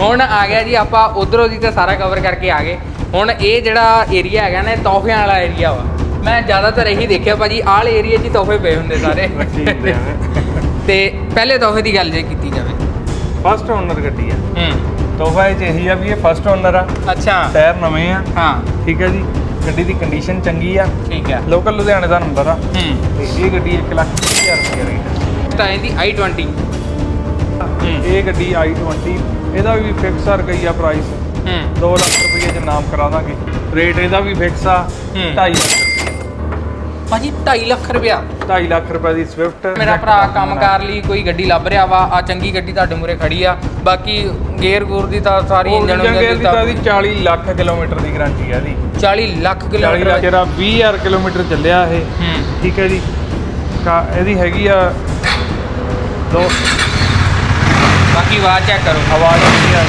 ਹੁਣ ਆ ਗਿਆ ਜੀ ਆਪਾਂ ਉਧਰੋਂ ਦੀ ਤਾਂ ਸਾਰਾ ਕਵਰ ਕਰਕੇ ਆ ਗਏ। ਹੁਣ ਇਹ ਜਿਹੜਾ ਏਰੀਆ ਹੈਗਾ ਨਾ ਤੋਹਫਿਆਂ ਵਾਲਾ ਏਰੀਆ ਵਾ। ਮੈਂ ਜ਼ਿਆਦਾਤਰ ਇਹੀ ਦੇਖਿਆ ਭਾਜੀ ਆਲ ਏਰੀਆ 'ਚ ਹੀ ਤੋਹਫੇ ਪਏ ਹੁੰਦੇ ਸਾਰੇ। ਤੇ ਪਹਿਲੇ ਤੋਹਫੇ ਦੀ ਗੱਲ ਜੇ ਕੀਤੀ ਜਾਵੇ। ਫਸਟ ਓਨਰ ਗੱਡੀ ਆ। ਹੂੰ। ਤੋਹਫਾ ਇਹ ਇਹੀ ਆ ਵੀ ਇਹ ਫਸਟ ਓਨਰ ਆ। ਅੱਛਾ। ਟਾਇਰ ਨਵੇਂ ਆ। ਹਾਂ। ਠੀਕ ਹੈ ਜੀ। ਗੱਡੀ ਦੀ ਕੰਡੀਸ਼ਨ ਚੰਗੀ ਆ। ਠੀਕ ਹੈ ਲੋਕਲ ਲੁਧਿਆਣੇ ਦਾ ਨੰਬਰ ਆ। ਹੂੰ। ਤੇ ਇਹ ਗੱਡੀ 1 ਲੱਖ 30 ਹਜ਼ਾਰ ਰੁਪਏ ਰੇਟ ਤਾਂ ਇਹਦੀ i20 ਹੂੰ ਇਹ ਗੱਡੀ i20 ਇਹਦਾ ਵੀ ਫਿਕਸ ਆ ਗਈ ਆ ਪ੍ਰਾਈਸ ਹੂੰ। 2 ਲੱਖ ਰੁਪਏ ਚ ਨਾਮ ਕਰਾ ਦਾਂਗੇ। ਰੇਟ ਇਹਦਾ ਵੀ ਫਿਕਸ ਆ ਹੂੰ। 2.5 ਲੱਖ। ਭਾਜੀ 2.5 ਲੱਖ ਰੁਪਇਆ। 2.5 ਲੱਖ ਰੁਪਏ ਦੀ ਸਵਿਫਟ ਮੇਰਾ ਭਰਾ ਕੰਮਕਾਰ ਲਈ ਕੋਈ ਗੱਡੀ ਲੱਭ ਰਿਹਾ ਵਾ ਆ ਚੰਗੀ ਗੱਡੀ ਤੁਹਾਡੇ ਮੂਰੇ ਖੜੀ ਆ। ਬਾਕੀ ਗੇਅਰ ਗੂਰ ਦੀ ਤਾਂ ਸਾਰੀ ਇੰਜਨ ਇੰਜਨ ਦੀ ਤਾਂ ਇਹਦੀ 40 ਲੱਖ ਕਿਲੋਮੀਟਰ ਦੀ ਗਾਰੰਟੀ ਆ ਇਹਦੀ। 40 ਲੱਖ 40 ਕਿਲੋਮੀਟਰ ਲੱਖ ਜਿਹੜਾ 20000 ਕਿਲੋਮੀਟਰ ਚੱਲਿਆ ਇਹ। ਹੂੰ। ਠੀਕ ਹੈ ਜੀ। ਕਾ ਇਹਦੀ ਹੈਗੀ ਆ ਦੋ ਬਾਕੀ ਆਵਾਜ਼ ਚੈੱਕ ਕਰੋ। ਆਵਾਜ਼ ਨਹੀਂ ਆ।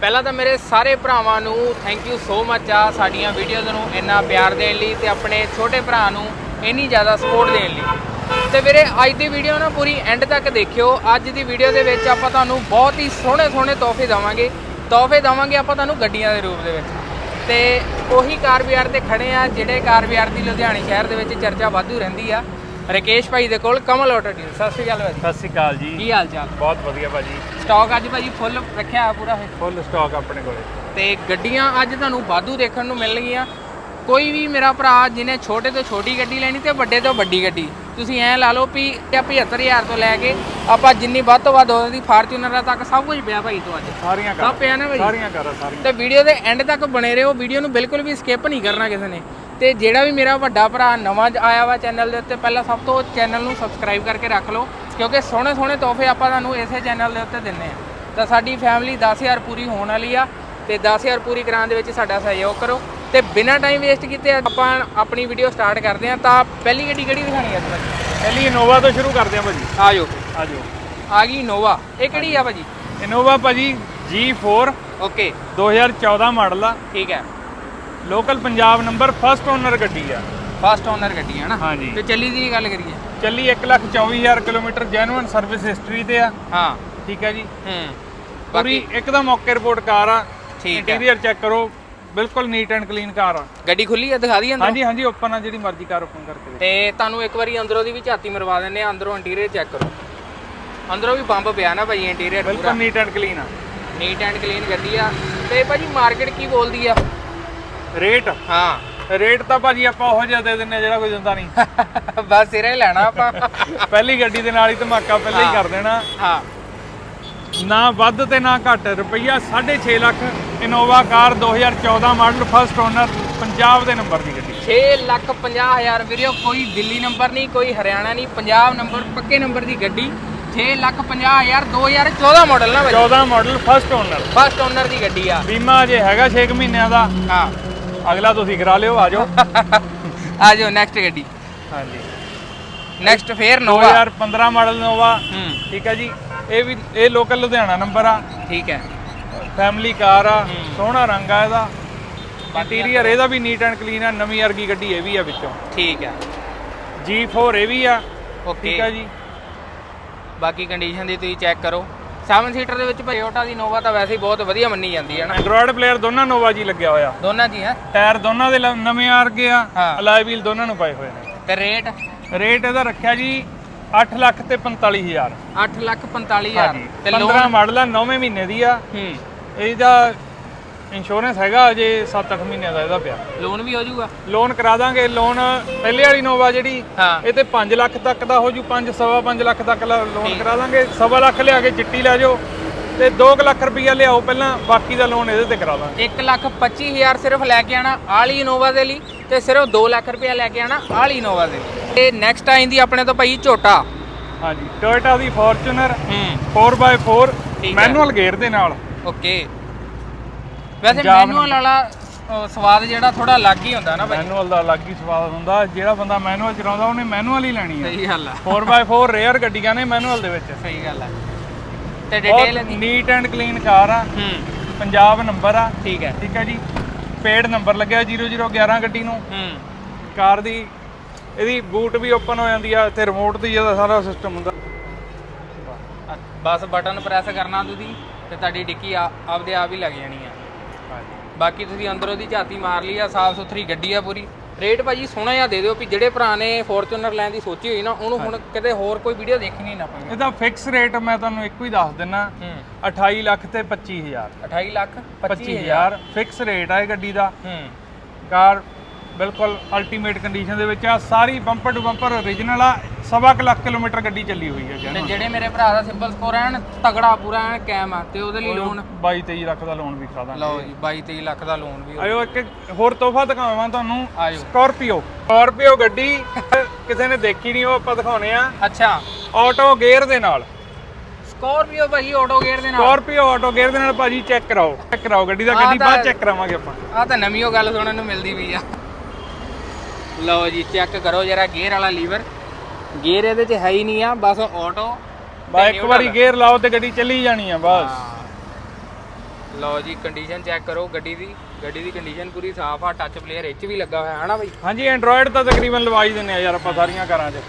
ਪਹਿਲਾਂ ਤਾਂ ਮੇਰੇ ਸਾਰੇ ਭਰਾਵਾਂ ਨੂੰ ਥੈਂਕ ਯੂ ਸੋ ਮੱਚ ਆ ਸਾਡੀਆਂ ਵੀਡੀਓਜ਼ ਨੂੰ ਇੰਨਾ ਪਿਆਰ ਦੇਣ ਲਈ ਤੇ ਆਪਣੇ ਛੋਟੇ ਭਰਾ ਨੂੰ ਇੰਨੀ ਜ਼ਿਆਦਾ ਸਪੋਰਟ ਦੇਣ ਲਈ। ਤੇ ਵੀਰੇ ਅੱਜ ਦੀ ਵੀਡੀਓ ਨਾ ਪੂਰੀ ਐਂਡ ਤੱਕ ਦੇਖਿਓ। ਅੱਜ ਦੀ ਵੀਡੀਓ ਦੇ ਵਿੱਚ ਆਪਾਂ ਤੁਹਾਨੂੰ ਬਹੁਤ ਹੀ ਸੋਹਣੇ ਸੋਹਣੇ ਤੋਹਫੇ ਦਵਾਂਗੇ। ਤੋਹਫੇ ਦਵਾਂਗੇ ਆਪਾਂ ਤੁਹਾਨੂੰ ਗੱਡੀਆਂ ਦੇ ਰੂਪ ਦੇ ਵਿੱਚ। ਤੇ ਉਹੀ ਕਾਰ ਬਾਜ਼ਾਰ ਤੇ ਖੜੇ ਆ ਜਿਹੜੇ ਕਾਰ ਬਾਜ਼ਾਰ ਦੀ ਲੁਧਿਆਣੇ ਸ਼ਹਿਰ ਦੇ ਵਿੱਚ ਚਰਚਾ ਵਾਧੂ ਰਹਿੰਦੀ ਆ। ਰਕੇਸ਼ ਭਾਈ ਦੇ ਕੋਲ ਕਮਲ ਆਟੋ ਡੀਲ ਸਤਿ ਸ਼੍ਰੀ ਅਕਾਲ ਭਾਜੀ। ਸਤਿ ਸ਼੍ਰੀ ਅਕਾਲ ਜੀ। ਕੀ ਹਾਲ ਚਾਲ? ਬਹੁਤ ਵਧੀਆ ਭਾਜੀ। ਸਟਾਕ ਅੱਜ ਭਾਜੀ ਫੁੱਲ ਰੱਖਿਆ ਆ ਪੂਰਾ ਇਹ? ਫੁੱਲ ਸਟਾਕ ਆਪਣੇ ਕੋਲੇ। ਤੇ ਗੱਡੀਆਂ ਅੱਜ ਤੁਹਾਨੂੰ ਵਾਧੂ ਦੇਖਣ ਨੂੰ ਮਿਲਣਗੀਆਂ। ਕੋਈ ਵੀ ਮੇਰਾ ਭਰਾ ਜਿਹਨੇ ਛੋਟੇ ਤੋਂ ਛੋਟੀ ਗੱਡੀ ਲੈਣੀ ਤੇ ਵੱਡੇ ਤੋਂ ਵੱਡੀ ਗੱਡੀ ਤੁਸੀਂ ਐਂ ਲਾ ਲਓ ਵੀ ਇਹ 75000 ਤੋਂ ਲੈ ਕੇ ਆਪਾਂ ਜਿੰਨੀ ਵੱਧ ਤੋਂ ਵੱਧ ਉਹਦੀ ਫਾਰਚੂਨਰ ਤੱਕ ਸਭ ਕੁਝ ਪਿਆ ਭਾਈ ਤੋਂ ਅੱਜ ਸਾਰੀਆਂ ਸਭ ਕਰ ਪਿਆ ਨਾ ਭਾਈ? ਸਾਰੀਆਂ ਕਰ ਸਾਰੀਆਂ। ਤੇ ਵੀਡੀਓ ਦੇ ਐਂਡ ਤੱਕ ਬਣੇ ਰਹੋ ਵੀਡੀਓ ਨੂੰ ਬਿਲਕੁਲ ਵੀ ਸਕਿਪ ਨਹੀਂ ਕਰਨਾ ਕਿਸੇ ਨੇ। ਤੇ ਜਿਹੜਾ ਵੀ ਮੇਰਾ ਵੱਡਾ ਭਰਾ ਨਵਾਂ ਆਇਆ ਵਾ ਚੈਨਲ ਦੇ ਉੱਤੇ ਪਹਿਲਾਂ ਸਭ ਤੋਂ ਚੈਨਲ ਨੂੰ ਸਬਸਕ੍ਰਾਈਬ ਕਰਕੇ ਰੱਖ ਲਓ ਕਿਉਂਕਿ ਸੋਹਣੇ ਸੋਹਣੇ ਤੋਹਫੇ ਆਪਾਂ ਤੁਹਾਨੂੰ ਇਸੇ ਚੈਨਲ ਦੇ ਉੱਤੇ ਦਿੰਨੇ ਆ। ਤਾਂ ਸਾਡੀ ਫੈਮਿਲੀ 10000 ਪੂਰੀ ਹੋਣ ਵਾਲੀ ਆ ਤੇ 10000 ਪੂਰੀ ਕਰਾਉਣ ਦੇ ਵਿੱਚ ਸਾਡਾ ਸਹਿਯੋਗ ਕਰੋ। ਤੇ ਬਿਨਾਂ ਟਾਈਮ ਵੇਸਟ ਕੀਤੇ ਆਪਾਂ ਆਪਣੀ ਵੀਡੀਓ ਸਟਾਰਟ ਕਰਦੇ ਹਾਂ। ਤਾਂ ਪਹਿਲੀ ਗੱਡੀ ਕਿਹੜੀ ਦਿਖਾਣੀ ਹੈ ਤੁਹਾਨੂੰ ਪਹਿਲੀ ਇਨੋਵਾ ਤੋਂ ਸ਼ੁਰੂ ਕਰਦੇ ਆ ਭਾਜੀ। ਆ ਜਾਓ। ਆ ਜਾਓ। ਆ ਗਈ ਨੋਵਾ ਇਹ ਕਿਹੜੀ ਆ ਭਾਜੀ? ਇਨੋਵਾ ਭਾਜੀ G4 ਓਕੇ। 2014 ਮਾਡਲ ਆ। ਠੀਕ ਹੈ। Local Punjab number first owner ਗੱਡੀ ਆ। ਫਸਟ ਓਨਰ ਗੱਡੀ ਹੈ ਨਾ। ਹਾਂਜੀ। ਤੇ ਚੱਲੀ ਦੀ ਗੱਲ ਕਰੀਏ। ਚੱਲੀ 124000 ਕਿਲੋਮੀਟਰ ਜੈਨੂਇਨ ਸਰਵਿਸ ਹਿਸਟਰੀ ਤੇ ਆ। ਹਾਂ। ਠੀਕ ਹੈ ਜੀ। ਹੂੰ। ਪੂਰੀ ਇੱਕਦਮ ਓਕੇ ਰਿਪੋਰਟ ਕਾਰ ਆ। ਠੀਕ ਹੈ। ਇੰਟੀਰੀਅਰ ਚੈੱਕ ਕਰੋ। ਬਿਲਕੁਲ ਨੀਟ ਐਂਡ ਕਲੀਨ ਕਾਰ ਆ। ਗੱਡੀ ਖੁੱਲੀ ਆ ਦਿਖਾ ਦੀ ਅੰਦਰ? ਹਾਂਜੀ ਹਾਂਜੀ ਓਪਨ ਆ ਜਿਹੜੀ ਮਰਜ਼ੀ ਕਾਰ ਓਪਨ ਕਰਕੇ। ਤੇ ਤੁਹਾਨੂੰ ਇੱਕ ਵਾਰੀ ਅੰਦਰੋਂ ਦੀ ਵੀ ਝਾਤੀ ਮਰਵਾ ਦਿੰਨੇ ਆ ਅੰਦਰੋਂ ਇੰਟੀਰੀਅਰ ਚੈੱਕ ਕਰੋ। ਅੰਦਰੋਂ ਵੀ ਬੰਬ ਪਿਆ ਨਾ ਭਾਈ ਇੰਟੀਰੀਅਰ ਪੂਰਾ। ਬਿਲਕੁਲ ਨੀਟ ਐਂਡ ਕਲੀਨ ਆ। ਨੀਟ ਐਂਡ ਕਲੀਨ ਗੱਡੀ ਆ। ਤੇ ਭਾਜੀ ਮਾਰਕੀਟ ਕੀ ਬੋਲਦੀ ਆ? ਰੇਟ ਹਾਂ। ਰੇਟ ਤਾਂ ਭਾਜੀ ਆਪਾਂ ਉਹੋ ਜਿਹਾ ਦੇ ਦਿੰਨੇ ਆ ਜਿਹੜਾ ਕੋਈ ਦਿੰਦਾ ਨਹੀਂ। ਬਸ ਸਿਰੇ ਲੈਣਾ ਆਪਾਂ। ਪਹਿਲੀ ਗੱਡੀ ਦੇ ਨਾਲ ਹੀ ਧਮਾਕਾ ਪਹਿਲਾਂ ਹੀ। ਕਰ ਦੇਣਾ। ਹਾਂ। ਨਾ ਵੱਧ ਤੇ ਨਾ ਘੱਟ। ਰੁਪਈਆ 6.5 lakh Innova car 2014 model first owner Punjab ਦੇ ਨੰਬਰ ਦੀ ਗੱਡੀ। 6 ਲੱਖ 50 ਹਜ਼ਾਰ ਵੀਰਿਓ ਕੋਈ ਦਿੱਲੀ ਨੰਬਰ ਨਹੀਂ ਕੋਈ ਹਰਿਆਣਾ ਨਹੀਂ ਪੰਜਾਬ ਨੰਬਰ ਪੱਕੇ ਨੰਬਰ ਦੀ ਗੱਡੀ। 6 ਲੱਖ 50 ਹਜ਼ਾਰ 2014 ਮਾਡਲ ਨਾ ਭਾਜੀ। 14 model first owner. First owner ਦੀ ਗੱਡੀ ਆ। ਬੀਮਾ ਜੇ ਹੈਗਾ 6 ਮਹੀਨਿਆਂ ਦਾ ਹਾਂ। ਅਗਲਾ ਤੁਸੀਂ ਕਰਾ ਲਿਓ ਆ ਜਾਓ। ਆ ਜਾਓ ਨੈਕਸਟ ਗੱਡੀ। ਹਾਂਜੀ। ਨੈਕਸਟ ਫੇਰ ਨੋਵਾ 2015 ਮਾਡਲ ਨੋਵਾ ਠੀਕ ਹੈ ਜੀ। ਇਹ ਵੀ ਇਹ ਲੋਕਲ ਲੁਧਿਆਣਾ ਨੰਬਰ ਆ। ਠੀਕ ਹੈ। ਫੈਮਿਲੀ ਕਾਰ ਆ। ਸੋਹਣਾ ਰੰਗ ਆ ਇਹਦਾ। ਇੰਟੀਰੀਅਰ ਇਹਦਾ ਵੀ ਨੀਟ ਐਂਡ ਕਲੀਨ ਆ ਨਵੀਂ ਵਰਗੀ ਗੱਡੀ ਇਹ ਵੀ ਆ ਵਿੱਚੋਂ। ਠੀਕ ਹੈ। G4 ਇਹ ਵੀ ਆ। ਓਕੇ ਠੀਕ ਆ ਜੀ। ਬਾਕੀ ਕੰਡੀਸ਼ਨ ਦੀ ਤੁਸੀਂ ਚੈੱਕ ਕਰੋ। 7 ਸੀਟਰ ਦੇ ਵਿੱਚ ਟੋਯੋਟਾ ਦੀ ਨੋਵਾ ਤਾਂ ਵੈਸੇ ਹੀ ਬਹੁਤ ਵਧੀਆ ਮੰਨੀ ਜਾਂਦੀ ਹੈ ਨਾ। ਐਂਡਰੋਇਡ ਪਲੇਅਰ ਦੋਨਾਂ ਨੋਵਾ ਜੀ ਲੱਗਿਆ ਹੋਇਆ। ਦੋਨਾਂ ਦੀ ਹੈ। ਟਾਇਰ ਦੋਨਾਂ ਦੇ ਲ- ਨਵੇਂ ਆ ਰਗੇ ਆ। ਹਾਂ। ਅਲਾਈ ਵੀਲ ਦੋਨਾਂ ਨੂੰ ਪਾਏ ਹੋਏ ਨੇ। ਤੇ ਰੇਟ ਰੇਟ ਇਹਦਾ ਰੱਖਿਆ ਜੀ 8 ਲੱਖ ਤੇ 45000 8 ਲੱਖ 45000 ਹਾਂਜੀ। ਤੇ 15 ਲੋਨ ਮਾਡਲ ਆ 9ਵੇਂ ਮਹੀਨੇ ਦੀ ਆ। ਹੂੰ। ਇਹਦਾ ਇੰਸ਼ੋਰੈਂਸ ਹੈਗਾ ਅਜੇ 7-8 ਮਹੀਨਿਆਂ ਦਾ ਇਹਦਾ ਪਿਆ। ਲੋਨ ਵੀ ਹੋ ਜਾਊਗਾ? ਲੋਨ ਕਰਾ ਦਾਂਗੇ। ਲੋਨ ਪਹਿਲੇ ਵਾਲੀ ਨੋਵਾ ਜਿਹੜੀ ਇਹ ਤੇ 5 ਲੱਖ ਤੱਕ ਦਾ ਹੋ ਜੂ 5 ਸਵਾ 5 ਲੱਖ ਤੱਕ ਲੋਨ। ਕਰਾ ਦਾਂਗੇ। ਸਵਾ ਲੱਖ ਲਿਆ ਕੇ ਚਿੱਟੀ ਲੈ ਜਾਓ। ਤੇ 2 ਲੱਖ ਰੁਪਈਆ ਲਿਆਓ ਪਹਿਲਾਂ ਬਾਕੀ ਦਾ ਲੋਨ ਇਹਦੇ ਤੇ ਕਰਾ ਦਾਂਗੇ। 1 ਲੱਖ 25000 ਸਿਰਫ ਲੈ ਕੇ ਆਣਾ ਆਲੀ ਇਨੋਵਾ ਦੇ ਲਈ। ਤੇ ਸਿਰਫ 2 ਲੱਖ ਰੁਪਇਆ ਲੈ ਕੇ ਆਣਾ ਆਲੀ ਇਨੋਵਾ ਦੇ। ਤੇ ਨੈਕਸਟ ਆਇੰਦੀ ਆਪਣੇ ਤੋਂ ਭਾਈ ਝੋਟਾ। ਹਾਂਜੀ ਟੋਇਟਾ ਦੀ ਫੋਰਚੂਨਰ ਹੂੰ। 4x4 ਠੀਕ ਹੈ। ਮੈਨੂਅਲ ਗੇਅਰ ਦੇ ਨਾਲ। ਓਕੇ। ਵੈਸੇ ਪੰਜਾਬ ਮੈਨੂਅਲ ਵਾਲਾ ਸਵਾਦ ਜਿਹੜਾ ਥੋੜਾ ਅਲੱਗ ਹੀ ਹੁੰਦਾ ਨਾ ਭਾਈ। ਮੈਨੂਅਲ ਦਾ ਅਲੱਗ ਹੀ ਸਵਾਦ ਹੁੰਦਾ। ਜਿਹੜਾ ਬੰਦਾ ਮੈਨੂਅਲ ਚਲਾਉਂਦਾ ਉਹਨੇ ਮੈਨੂਅਲ ਹੀ ਲੈਣੀ ਹੈ ਸਹੀ ਗੱਲ ਆ। 4x4 ਰੇਅਰ ਗੱਡੀਆਂ ਨੇ ਮੈਨੂਅਲ ਦੇ ਵਿੱਚ। ਸਹੀ ਗੱਲ ਆ। ਤੇ ਡਿਟੇਲ ਬਹੁਤ ਨੀਟ ਐਂਡ ਕਲੀਨ ਕਾਰ ਆ। ਹੂੰ। ਪੰਜਾਬ ਨੰਬਰ ਆ। ਠੀਕ ਹੈ। ਠੀਕ ਹੈ ਜੀ। ਪੇਡ ਨੰਬਰ ਲੱਗਿਆ 0011 ਗੱਡੀ ਨੂੰ। ਹੂੰ। ਕਾਰ ਦੀ ਇਹਦੀ ਬੂਟ ਵੀ ਓਪਨ ਹੋ ਜਾਂਦੀ ਆ ਤੇ ਰਿਮੋਟ ਦੀ ਇਹਦਾ ਸਾਰਾ ਸਿਸਟਮ ਹੁੰਦਾ। ਬਸ ਬਟਨ ਪ੍ਰੈਸ ਕਰਨਾ ਤੁਸੀਂ ਤੇ ਤੁਹਾਡੀ ਡਿੱਕੀ ਆ- ਆਪਦੇ ਆਪ ਹੀ ਲੱਗ ਜਾਣੀ ਆ। ਬਾਕੀ ਤੁਸੀਂ ਅੰਦਰੋਂ ਦੀ ਝਾਤੀ ਮਾਰ ਲਈ ਆ ਸਾਫ਼ ਸੁਥਰੀ ਗੱਡੀ ਆ ਪੂਰੀ। ਰੇਟ ਭਾਜੀ ਸੋਹਣਾ ਜਿਹਾ ਦੇ ਦਿਓ ਵੀ ਜਿਹੜੇ ਭਰਾ ਨੇ ਫੋਰਚੂਨਰ ਲੈਣ ਦੀ ਸੋਚੀ ਹੋਈ ਨਾ ਉਹਨੂੰ ਹੁਣ ਕਿਤੇ ਹੋਰ ਕੋਈ ਵੀਡੀਓ ਦੇਖਣੀ ਨਾ ਪਵੇ। ਇਹਦਾ ਫਿਕਸ ਰੇਟ ਮੈਂ ਤੁਹਾਨੂੰ ਇੱਕੋ ਹੀ ਦੱਸ ਦਿੰਨਾ ਹੂੰ। 28 ਲੱਖ ਤੇ 25000 28 ਲੱਖ 25000 25000 ਫਿਕਸ ਰੇਟ ਆ ਇਹ ਗੱਡੀ ਦਾ। ਹੂੰ। ਕਾਰ ਬਿਲਕੁਲ ਅਲਟੀਮੇਟ ਕੰਡੀਸ਼ਨ ਦੇ ਵਿੱਚ ਆ। ਸਾਰੀ ਬੰਪਰ ਟੂ ਬੰਪਰ ਓਰੀਜਨਲ ਆ। ਸਵਾ ਕੁ ਲੱਖ ਕਿਲੋਮੀਟਰ ਗੱਡੀ ਚੱਲੀ ਹੋਈ ਹੈ ਤੇ ਜਿਹੜੇ ਮੇਰੇ ਭਰਾ ਦਾ ਸਿੰਪਲ ਸਕੋਰ ਐਨ ਤਗੜਾ ਪੂਰਾ ਐਨ ਕੈਮ ਆ। ਤੇ ਉਹਦੇ ਲਈ ਲੋਨ 22 23 ਲੱਖ ਦਾ ਲੋਨ ਵੀ ਦਾਂਗੇ। ਲਓ ਜੀ 22 23 ਲੱਖ ਦਾ ਲੋਨ ਵੀ ਆਇਓ ਇੱਕ ਹੋਰ ਤੋਹਫਾ ਦਿਖਾਵਾਂ ਤੁਹਾਨੂੰ। ਆਇਓ। ਸਕਾਰਪੀਓ ਸਕਾਰਪੀਓ ਗੱਡੀ ਕਿਸੇ ਨੇ ਦੇਖੀ ਨਹੀਂ ਉਹ ਆਪਾਂ ਦਿਖਾਉਣੇ ਆ। ਅੱਛਾ। ਆਟੋ ਗੇਅਰ ਦੇ ਨਾਲ। ਸਕੋਰਪੀਓ ਭਾਜੀ ਆਟੋ ਗੇਅਰ ਦੇ ਨਾਲ। ਸਕਾਰਪੀਓ ਆਟੋ ਗੇਅਰ ਦੇ ਨਾਲ ਭਾਜੀ ਚੈੱਕ ਕਰਾਓ। ਚੈੱਕ ਕਰਾਓ ਗੱਡੀ ਦਾ ਗੱਡੀ ਬਾਅਦ ਚੈੱਕ ਕਰਾਵਾਂਗੇ ਆਪਾਂ। ਆ ਤਾਂ ਨਵੀਂ ਉਹ ਗੱਲ ਸੁਣਨ ਨੂੰ ਮਿਲਦੀ ਪਈ ਆ। ਲਓ ਜੀ ਚੈੱਕ ਕਰੋ ਜਰਾ ਗੇਅਰ ਵਾਲਾ ਲੀਵਰ ਗੇਅਰ ਇਹਦੇ 'ਚ ਹੈ ਹੀ ਨਹੀਂ ਆ ਬਸ ਆਟੋ ਬਾ ਇੱਕ ਵਾਰੀ ਗੇਅਰ ਲਾਓ ਤੇ ਗੱਡੀ ਚੱਲੀ ਜਾਣੀ ਆ ਬਸ। ਲਓ ਜੀ ਕੰਡੀਸ਼ਨ ਚੈੱਕ ਕਰੋ ਗੱਡੀ ਦੀ। ਗੱਡੀ ਦੀ ਕੰਡੀਸ਼ਨ ਪੂਰੀ ਸਾਫ਼ ਆ ਟੱਚ ਪਲੇਅਰ ਇਹ 'ਚ ਵੀ ਲੱਗਾ ਹੋਇਆ ਹੈ ਨਾ ਬਈ? ਹਾਂਜੀ ਐਂਡਰੋਇਡ ਤਾਂ ਤਕਰੀਬਨ ਲਵਾਈ ਦਿੰਨੇ ਆ ਯਾਰ ਆਪਾਂ ਸਾਰੀਆਂ ਕਾਰਾਂ 'ਚ।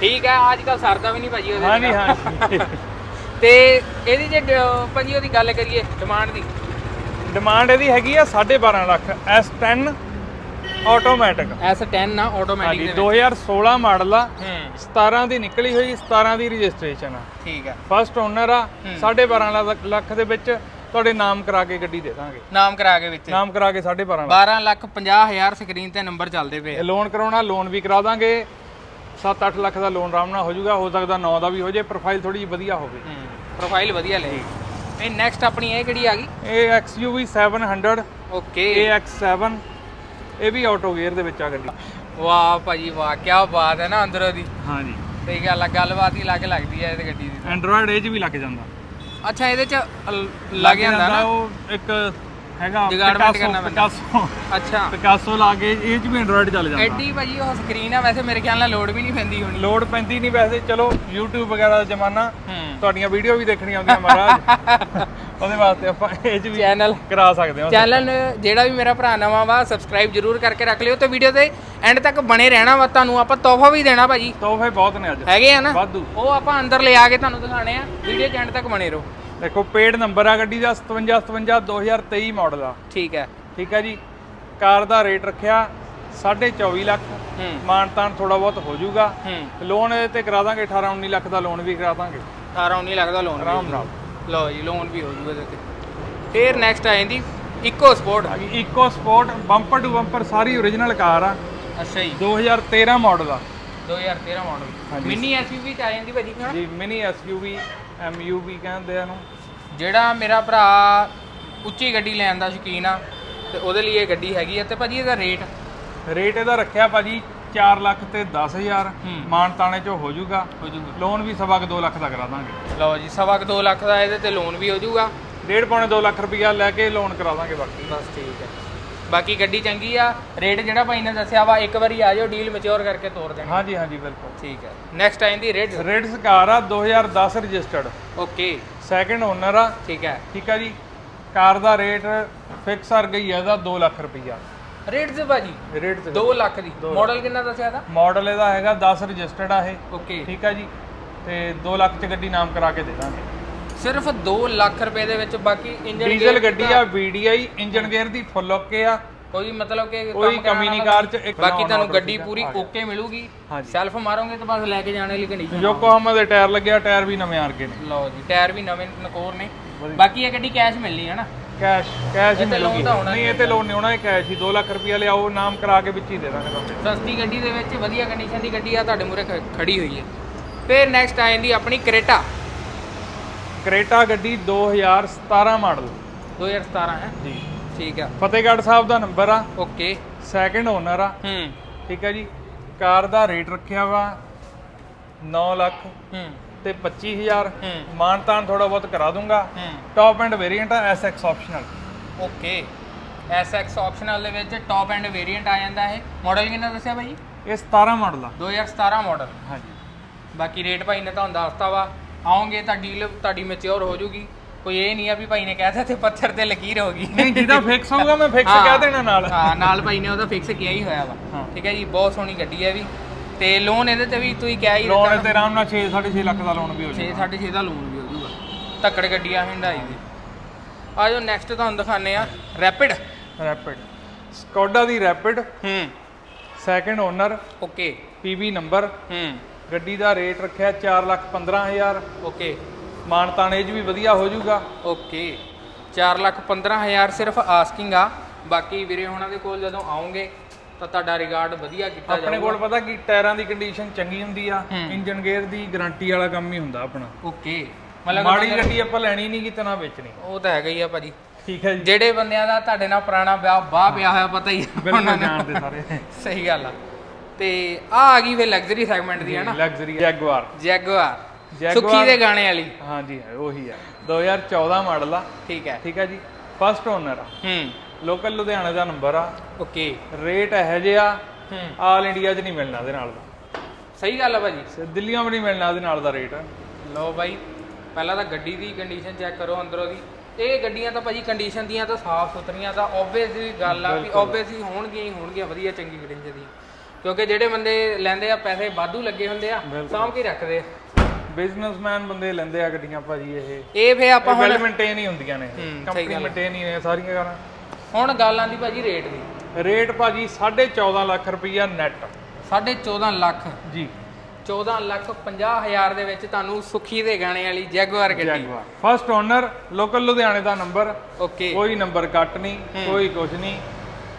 ਠੀਕ ਹੈ ਅੱਜ ਕੱਲ ਸਰਦਾ ਵੀ ਨਹੀਂ ਭਾਜੀ ਉਹਦੇ ਹਾਂਜੀ। ਹਾਂਜੀ। ਤੇ ਇਹਦੀ ਜੇ ਭਾਜੀ ਉਹਦੀ ਗੱਲ ਕਰੀਏ ਡਿਮਾਂਡ ਦੀ। ਡਿਮਾਂਡ ਇਹਦੀ ਹੈਗੀ ਆ 12.5 ਲੱਖ S10 ਆਟੋਮੈਟਿਕ S10 ਨਾ ਆਟੋਮੈਟਿਕ ਹਾਂਜੀ ਦੇ ਵਿੱਚ। 2016 ਮਾਡਲ ਆ। ਹੂੰ। 17 ਦੀ ਨਿਕਲੀ ਹੋਈ 17 ਦੀ ਰਜਿਸਟ੍ਰੇਸ਼ਨ ਆ। ਠੀਕ ਹੈ ਫਸਟ ਓਨਰ ਆ ਹੂੰ। 12.5 ਲੱਖ- ਲੱਖ ਦੇ ਵਿੱਚ ਤੁਹਾਡੇ ਨਾਮ ਕਰਾ ਕੇ ਗੱਡੀ ਦੇ ਦਾਂਗੇ। ਨਾਮ ਕਰਾ ਕੇ ਵਿੱਚ। ਨਾਮ ਕਰਾ ਕੇ 12.5 ਲੱਖ। 12 ਲੱਖ 50 ਹਜ਼ਾਰ ਸਕਰੀਨ ਤੇ ਨੰਬਰ ਚੱਲਦੇ ਪਏ ਆ। ਲੋਨ ਕਰਾਉਣਾ ਲੋਨ ਵੀ ਕਰਾ ਦਾਂਗੇ। 7-8 ਲੱਖ ਦਾ ਲੋਨ ਆਰਾਮ ਨਾਲ ਹੋ ਜਾਊਗਾ ਹੋ ਸਕਦਾ 9 ਦਾ ਵੀ ਹੋ ਜੇ ਪ੍ਰੋਫਾਈਲ ਥੋੜੀ ਜਿਹੀ ਵਧੀਆ ਹੋਵੇ। ਹੂੰ ਪ੍ਰੋਫਾਈਲ ਵਧੀਆ ਲੈ। ਇਹ ਨੈਕਸਟ ਆਪਣੀ ਇਹ ਕਿਹੜੀ ਆ ਗਈ? ਇਹ XUV 700 ਓਕੇ AX7 ਇਹ ਵੀ ਆਟੋ ਗੇਅਰ ਦੇ ਵਿੱਚ ਆ ਗੱਡੀ। ਵਾਹ ਭਾਜੀ ਵਾਹ ਕੀ ਬਾਤ ਹੈ ਨਾ ਅੰਦਰੋਂ ਦੀ। ਹਾਂਜੀ। ਤੇ ਗੱਲ ਗੱਲਬਾਤ ਹੀ ਲੱਗ ਲੱਗਦੀ ਹੈ ਇਹਦੇ ਗੱਡੀ ਦੀ। ਐਂਡਰੋਇਡ ਏਜ ਵੀ ਲੱਗ ਜਾਂਦਾ। ਅੱਛਾ ਇਹਦੇ ਚ ਲੱਗ ਜਾਂਦਾ ਨਾ? ਉਹ ਇੱਕ ਹੈਗਾ ਜੁਗਾੜਮੈਂਟ ਕਰਨਾ ਪੈਂਦਾ। ਪਿਕਾਸੋ। ਅੱਛਾ। ਪਿਕਾਸੋ ਲਾ ਕੇ ਇਹ ਚ ਵੀ ਐਂਡਰੋਇਡ ਚੱਲ ਜਾਂਦਾ। ਐਡੀ ਭਾਜੀ ਉਹ ਸਕਰੀਨ ਆ ਵੈਸੇ ਮੇਰੇ ਖਿਆਲ ਨਾਲ ਲੋਡ ਵੀ ਨਹੀਂ ਪੈਂਦੀ ਹੋਣੀ। ਲੋਡ ਪੈਂਦੀ ਨਹੀਂ ਵੈਸੇ ਚਲੋ YouTube ਵਗੈਰਾ ਦਾ ਜ਼ਮਾਨਾ। ਤੁਹਾਡੀਆਂ ਵੀਡੀਓ ਵੀ ਦੇਖਣੀਆਂ ਆਉਂਦੀਆਂ ਮਹਾਰਾਜ। ਉਹਦੇ ਵਾਸਤੇ ਆਪਾਂ ਇਹ ਚ ਵੀ ਚੈਨਲ ਕਰਾ ਸਕਦੇ ਹਾਂ। ਚੈਨਲ ਜਿਹੜਾ ਵੀ ਮੇਰਾ ਭਰਾ ਨਵਾਂ ਵਾ ਸਬਸਕ੍ਰਾਈਬ ਜਰੂਰ ਕਰਕੇ ਰੱਖ ਲਿਓ ਤੇ ਵੀਡੀਓ ਦੇ ਐਂਡ ਤੱਕ ਬਣੇ ਰਹਿਣਾ ਵਾ ਤੁਹਾਨੂੰ। ਆਪਾਂ ਤੋਹਫਾ ਵੀ ਦੇਣਾ ਭਾਜੀ। ਤੋਹਫੇ ਬਹੁਤ ਨੇ ਅੱਜ। ਹੈਗੇ ਆ ਨਾ? ਵਾਧੂ। ਉਹ ਆਪਾਂ ਅੰਦਰ ਲੈ ਆ ਕੇ ਤੁਹਾਨੂੰ ਦਿਖਾਣੇ ਆ। ਵੀਡੀਓ ਚ ਐਂਡ ਤੱਕ ਬਣੇ ਰਹੋ। ਦੇਖੋ ਪੇਡ ਨੰਬਰ ਆ ਗੱਡੀ ਦਾ 5757 2023 ਮਾਡਲ ਆ। ਠੀਕ ਹੈ। ਠੀਕ ਹੈ ਜੀ? ਕਾਰ ਦਾ ਰੇਟ ਰੱਖਿਆ 24.5 ਲੱਖ। ਮਾਨਤਾਨ ਥੋੜਾ ਬਹੁਤ ਹੋ ਜਾਊਗਾ। ਲੋਨ ਇਹਦੇ ਤੇ ਕਰਾ ਦਾਂਗੇ 18 19 ਲੱਖ ਦਾ ਲੋਨ ਵੀ ਕਰਾ ਦਾਂਗੇ। 18 ਨਹੀਂ ਲੱਗਦਾ ਲੋਨ ਆਰਾਮ ਨਾਲ। ਲਓ ਜੀ ਲੋਨ ਵੀ ਹੋ ਇਹਦੇ ਤੇ। ਫਿਰ ਨੈਕਸਟ ਆ ਜਾਂਦੀ ਇਕੋ ਸਪੋਰਟ ਇਕੋ ਸਪੋਰਟ ਬੰਪਰ ਟੂ ਬੰਪਰ ਸਾਰੀ ਓਰੀਜਨਲ ਕਾਰ ਆ। ਅੱਛਾ ਜੀ। 2013 ਮਾਡਲ ਆ। 2013 ਮਾਡਲ। ਮਿੰਨੀ ਐਸਯੂਵੀ ਚ ਆ ਜਾਂਦੀ ਭਾਜੀ ਜੀ ਮਿਨੀ ਐਸਯੂਵੀ ਐਮਯੂਵੀ ਕਹਿੰਦੇ ਆ ਇਹਨੂੰ। ਜਿਹੜਾ ਮੇਰਾ ਭਰਾ ਉੱਚੀ ਗੱਡੀ ਲੈਣ ਦਾ ਸ਼ੌਕੀਨ ਆ ਤੇ ਉਹਦੇ ਲਈ ਇਹ ਗੱਡੀ ਹੈਗੀ ਆ ਤੇ ਭਾਜੀ ਇਹਦਾ ਰੇਟ? ਰੇਟ ਇਹਦਾ ਰੱਖਿਆ ਭਾਜੀ 4 ਲੱਖ ਤੇ 10000 ਹੂੰ। ਮਾਨਤਾਨੇ ਚੋਂ ਹੋ ਜਾਊਗਾ। ਹੋ ਜੂਗਾ ਲੋਨ ਵੀ ਸਵਾ ਕੁ 2 ਲੱਖ ਦਾ ਕਰਾ ਦਾਂਗੇ। ਲਓ ਜੀ ਸਵਾ ਕੁ 2 ਲੱਖ ਦਾ ਇਹਦੇ ਤੇ ਲੋਨ ਵੀ ਹੋ ਜੂਗਾ ਡੇਢ ਪੌਣੇ 2 ਲੱਖ ਰੁਪਇਆ ਲੈ ਕੇ ਲੋਨ ਕਰਾ ਦਾਂਗੇ ਬਾਕੀ। ਬਸ ਠੀਕ ਹੈ। ਬਾਕੀ ਗੱਡੀ ਚੰਗੀ ਆ ਰੇਟ ਜਿਹੜਾ ਭਾਈ ਨੇ ਦੱਸਿਆ ਵਾ ਇੱਕ ਵਾਰੀ ਆ ਜਾਓ ਡੀਲ ਮੈਚੁਰ ਕਰਕੇ ਤੋਰ ਦੇਣਾ। ਹਾਂਜੀ ਹਾਂਜੀ ਬਿਲਕੁਲ। ਠੀਕ ਹੈ ਨੈਕਸਟ ਆਇੰਦੀ ਰੇਟ ਰੇਡਸ ਕਾਰ ਆ 2010 ਰਜਿਸਟਰਡ ਓਕੇ ਸੈਕਿੰਡ ਓਨਰ ਆ। ਠੀਕ ਹੈ ਠੀਕ ਆ ਜੀ। ਕਾਰ ਦਾ ਰੇਟ ਫਿਕਸ ਕਰ ਗਈ ਆ ਇਹਦਾ 2 ਲੱਖ ਰੁਪਇਆ ਰੇਟ ਜੀ ਭਾਜੀ? ਰੇਟ ਤੇ। 2 ਲੱਖ ਦੀ। ਮਾਡਲ ਕਿੰਨਾ ਦੱਸਿਆ ਦਾ ਮਾਡਲ ਇਹਦਾ ਹੈਗਾ 10 ਰਜਿਸਟਰਡ ਆ ਇਹ। ਓਕੇ ਠੀਕ ਆ ਜੀ। ਤੇ 2 ਲੱਖ ਚ ਗੱਡੀ ਨਾਮ ਕਰਾ ਕੇ ਦੇ ਦਾਂਗੇ। ਸਿਰਫ 2 ਲੱਖ ਰੁਪਏ ਦੇ ਵਿੱਚ ਬਾਕੀ ਇੰਜਨ ਡੀਜ਼ਲ ਗੱਡੀ ਆ VDI ਇੰਜਨ ਗੇਅਰ ਦੀ ਫੁੱਲ ਓਕੇ ਆ। ਕੋਈ ਮਤਲਬ ਕਿ ਕੋਈ ਕੰਮ ਕਮੀ ਨਹੀਂ ਕਾਰ 'ਚ, ਇੱਕ ਬਾਕੀ ਤੁਹਾਨੂੰ ਗੱਡੀ। ਪੂਰੀ। ਓਕੇ ਮਿਲੂਗੀ। ਹਾਂਜੀ। ਸੈਲਫ ਮਾਰੋਗੇ ਤਾਂ ਬਸ ਲੈ ਕੇ ਜਾਣ ਵਾਲੀ ਕੰਡੀਸ਼ਨ ਯੋਕੋਹਾਮਾ ਦੇ ਟਾਇਰ ਲੱਗਿਆ ਟਾਇਰ ਵੀ ਨਵੇਂ ਆਰਗੇ ਨੇ। ਲਓ ਜੀ ਟਾਇਰ ਵੀ ਨਵੇਂ ਨਕੋਰ ਨੇ। ਬਾਕੀ ਇਹ ਗੱਡੀ ਕੈਸ਼ ਮਿਲਣੀ ਹੈ ਨਾ ਕੈਸ਼ ਕੈਸ਼ ਹੀ ਮਿਲੂਗੀ ਨਹੀਂ ਇਹ ਤੇ ਲੋਨ ਨਹੀਂ ਹੋਣਾ ਇਹ ਕੈਸ਼ ਹੀ। 2 ਲੱਖ ਰੁਪਇਆ ਲਿਆਓ ਨਾਮ ਕਰਾ ਕੇ ਵਿੱਚ ਹੀ ਦੇ ਦਾਂਗੇ ਤੁਹਾਨੂੰ। ਸਸਤੀ ਗੱਡੀ ਦੇ ਵਿੱਚ ਵਧੀਆ ਕੰਡੀਸ਼ਨ ਦੀ ਗੱਡੀ ਆ ਤੁਹਾਡੇ ਮੂਰੇ ਖੜੀ ਹੋਈ ਹੈ। ਫਿਰ ਨੈਕਸਟ ਆ ਜਾਂਦੀ ਆਪਣੀ ਕਰੇਟਾ ਕਰੇਟਾ ਗੱਡੀ 2017 ਮਾਡਲ। 2017 ਹੈ? ਜੀ। ਠੀਕ ਆ। ਫਤਿਹਗੜ੍ਹ ਸਾਹਿਬ ਦਾ ਨੰਬਰ ਆ। ਓਕੇ। ਸੈਕਿੰਡ ਓਨਰ ਆ। ਹੂੰ। ਠੀਕ ਹੈ ਜੀ। ਕਾਰ ਦਾ ਰੇਟ ਰੱਖਿਆ ਵਾ 9 ਲੱਖ ਹੂੰ। ਤੇ 25000 ਹੂੰ। ਮਾਨਤਾਨ ਥੋੜਾ ਬਹੁਤ ਕਰਾ ਦੂੰਗਾ। ਹੂੰ। ਟੌਪ ਐਂਡ ਵੇਰੀਐਂਟ ਆ SX optional okay. SX optional ਦੇ ਵਿੱਚ ਟੌਪ ਐਂਡ ਵੇਰੀਐਂਟ ਆ ਜਾਂਦਾ ਹੈ ਮਾਡਲ ਕਿੰਨਾ ਦੱਸਿਆ ਭਾਈ ਇਹ 17 ਮਾਡਲ ਆ। 2017 ਮਾਡਲ ਹਾਂਜੀ। ਬਾਕੀ ਰੇਟ ਭਾਈ ਨੇ ਤੁਹਾਨੂੰ ਦੱਸਤਾ ਵਾ। ਆਉਂਗੇ ਤਾਂ ਡੀਲ ਤੁਹਾਡੀ ਮੈਚੁਰ ਹੋ ਜੂਗੀ ਕੋਈ ਇਹ ਨਹੀਂ ਆ ਵੀ ਭਾਈ ਨੇ ਕਹਿਤਾ ਤੇ ਪੱਥਰ ਤੇ ਲਕੀਰ ਹੋ ਗਈ। ਨਹੀਂ ਜਿਹਦਾ ਫਿਕਸ ਹੋਊਗਾ ਮੈਂ ਫਿਕਸ। ਕਹਿ ਦੇਣਾ ਨਾਲ। ਹਾਂ ਨਾਲ ਭਾਈ ਨੇ ਉਹਦਾ ਫਿਕਸ ਕੀਤਾ ਹੀ ਹੋਇਆ ਵਾ। ਠੀਕ ਹੈ ਜੀ ਬਹੁਤ ਸੋਹਣੀ ਗੱਡੀ ਹੈ ਵੀ। ਤੇ ਲੋਨ ਇਹਦੇ ਤੇ ਵੀ ਤੁਸੀਂ ਕਿਹਾ ਹੀ ਲੋਨ ਤੇ ਆਰਾਮ ਨਾਲ 6 6.5 ਲੱਖ ਦਾ ਲੋਨ ਵੀ ਹੋ 6 ਜਾਊਗਾ 6.5 ਦਾ ਲੋਨ ਵੀ ਹੋ ਧੱਕੜ ਗੱਡੀ ਆ ਹਿੰਡਾਈ ਦੀ। ਆ ਜੋ ਨੈਕਸਟ ਤੁਹਾਨੂੰ ਦਿਖਾਣੇ ਆ ਰੈਪਿਡ ਰੈਪਿਡ ਸਕੋਡਾ ਦੀ ਰੈਪਿਡ ਹੂੰ। Second owner okay PB number ਹੂੰ। ਗੱਡੀ ਦਾ ਰੇਟ ਰੱਖਿਆ 415000 ਓਕੇ। ਮਾਨਤਾਨ ਏਜ ਵੀ ਵਧੀਆ ਹੋ ਜਾਊਗਾ। ਓਕੇ। 4 ਲੱਖ 15000 ਸਿਰਫ ਆਸਕਿੰਗ ਆ। ਬਾਕੀ ਵੀਰੇ ਉਹਨਾਂ ਦੇ ਕੋਲ ਜਦੋਂ ਆਉਂਗੇ ਤਾਂ ਤੁਹਾਡਾ ਰਿਗਾਰਡ ਵਧੀਆ ਕੀਤਾ ਆਪਣੇ ਜਾਊਗਾ। ਕੋਲ ਪਤਾ ਕੀ ਟਾਇਰਾਂ ਦੀ ਕੰਡੀਸ਼ਨ ਚੰਗੀ ਹੁੰਦੀ ਆ। ਇੰਜਨ ਗੇਅਰ ਦੀ ਗਾਰੰਟੀ ਵਾਲਾ ਕੰਮ ਹੀ ਹੁੰਦਾ ਆਪਣਾ। ਓਕੇ। ਮਤਲਬ ਮਾੜੀ ਗੱਡੀ ਆਪਾਂ ਲੈਣੀ ਨਹੀਂ ਕਿਤੇ ਨਾ ਵੇਚਣੀ। ਉਹ ਤਾਂ ਹੈਗਾ ਹੀ ਆ ਭਾਜੀ। ਠੀਕ ਹੈ ਜੀ। ਜਿਹੜੇ ਬੰਦਿਆਂ ਦਾ ਤੁਹਾਡੇ ਨਾਲ ਪੁਰਾਣਾ ਵਿਆਹ ਬਾਹ ਪਿਆ ਹੋਇਆ ਪਤਾ ਹੀ ਉਹਨਾਂ ਨੂੰ। ਜਾਣਦੇ ਸਾਰੇ। ਸਹੀ ਗੱਲ ਆ। ਤੇ ਆ ਆ ਗਈ ਫੇ ਲਗਜ਼ਰੀ ਸੈਗਮੈਂਟ ਦੀ ਹੈ ਨਾ ਲਗਜ਼ਰੀ ਜੈਗਵਾਰ Jaguar- ਸੁੱਖੀ ਦੇ ਗਾਣੇ ਵਾਲੀ। ਹਾਂਜੀ ਉਹੀ ਆ। 2014 ਮਾਡਲ ਆ। ਠੀਕ ਹੈ। ਠੀਕ ਹੈ ਜੀ? ਫਸਟ ਓਨਰ ਆ। ਹੂੰ। ਲੋਕਲ ਲੁਧਿਆਣਾ ਦਾ ਨੰਬਰ ਆ। ਓਕੇ। ਰੇਟ ਇਹੋ ਜਿਹਾ ਹੂੰ। ਆਲ ਇੰਡੀਆ 'ਚ ਨਹੀਂ ਮਿਲਣਾ ਇਹਦੇ ਨਾਲ ਦਾ। ਸਹੀ ਗੱਲ ਆ ਭਾਜੀ। ਦਿੱਲੀਆਂ ਵੀ ਨਹੀਂ ਮਿਲਣਾ ਇਹਦੇ ਨਾਲ ਦਾ ਰੇਟ ਲਓ ਬਾਈ ਪਹਿਲਾਂ ਤਾਂ ਗੱਡੀ ਦੀ ਕੰਡੀਸ਼ਨ ਚੈੱਕ ਕਰੋ ਅੰਦਰੋਂ ਦੀ। ਇਹ ਗੱਡੀਆਂ ਤਾਂ ਭਾਜੀ ਕੰਡੀਸ਼ਨ ਦੀਆਂ ਤਾਂ ਸਾਫ਼ ਸੁਥਰੀਆਂ ਤਾਂ ਆਬਵੀਅਸ ਦੀ ਗੱਲ ਆ ਵੀ ਆਬਵੀਅਸ ਹੀ ਹੋਣਗੀਆਂ ਹੀ ਹੋਣਗੀਆਂ ਵਧੀਆ ਚੰਗੀ ਕੰਡੀਸ਼ਨ ਦੀਆਂ। ਕਿਉਂਕਿ ਜਿਹੜੇ ਬੰਦੇ ਲੈਂਦੇ ਆ ਪੈਸੇ ਵਾਧੂ ਲੱਗੇ ਹੁੰਦੇ ਆ ਸਾਂਭ ਕੇ ਰੱਖਦੇ ਆ। ਬਿਜ਼ਨਸਮੈਨ ਬੰਦੇ ਲੈਂਦੇ ਆ ਗੱਡੀਆਂ ਭਾਜੀ ਇਹ। ਇਹ ਫੇ ਆਪਾਂ ਹੁਣ ਵੈਲ ਮੇਨਟੇਨ ਹੀ ਹੁੰਦੀਆਂ ਨੇ ਕੰਪਨੀ। ਮੇਨਟੇਨ ਹੀ ਨੇ ਸਾਰੀਆਂ ਕਾਰਾਂ। ਹੁਣ ਗੱਲ ਆਂਦੀ ਭਾਜੀ ਰੇਟ ਦੀ। ਰੇਟ ਭਾਜੀ 14.5 ਲੱਖ ਰੁਪਈਆ ਨੈਟ 14.5 ਲੱਖ। ਜੀ। 14 ਲੱਖ 50 ਹਜ਼ਾਰ ਦੇ ਵਿੱਚ ਤੁਹਾਨੂੰ ਸੁਖੀ ਦੇ ਗਾਣੇ ਵਾਲੀ ਜੈਗੁਆਰ ਗੱਡੀ। ਜੈਗਵਾਰ ਫਸਟ ਓਨਰ ਲੋਕਲ ਲੁਧਿਆਣੇ ਦਾ ਨੰਬਰ ਓਕੇ ਕੋਈ ਨੰਬਰ ਕੱਟ ਨਹੀਂ ਕੋਈ ਕੁਝ ਨਹੀਂ।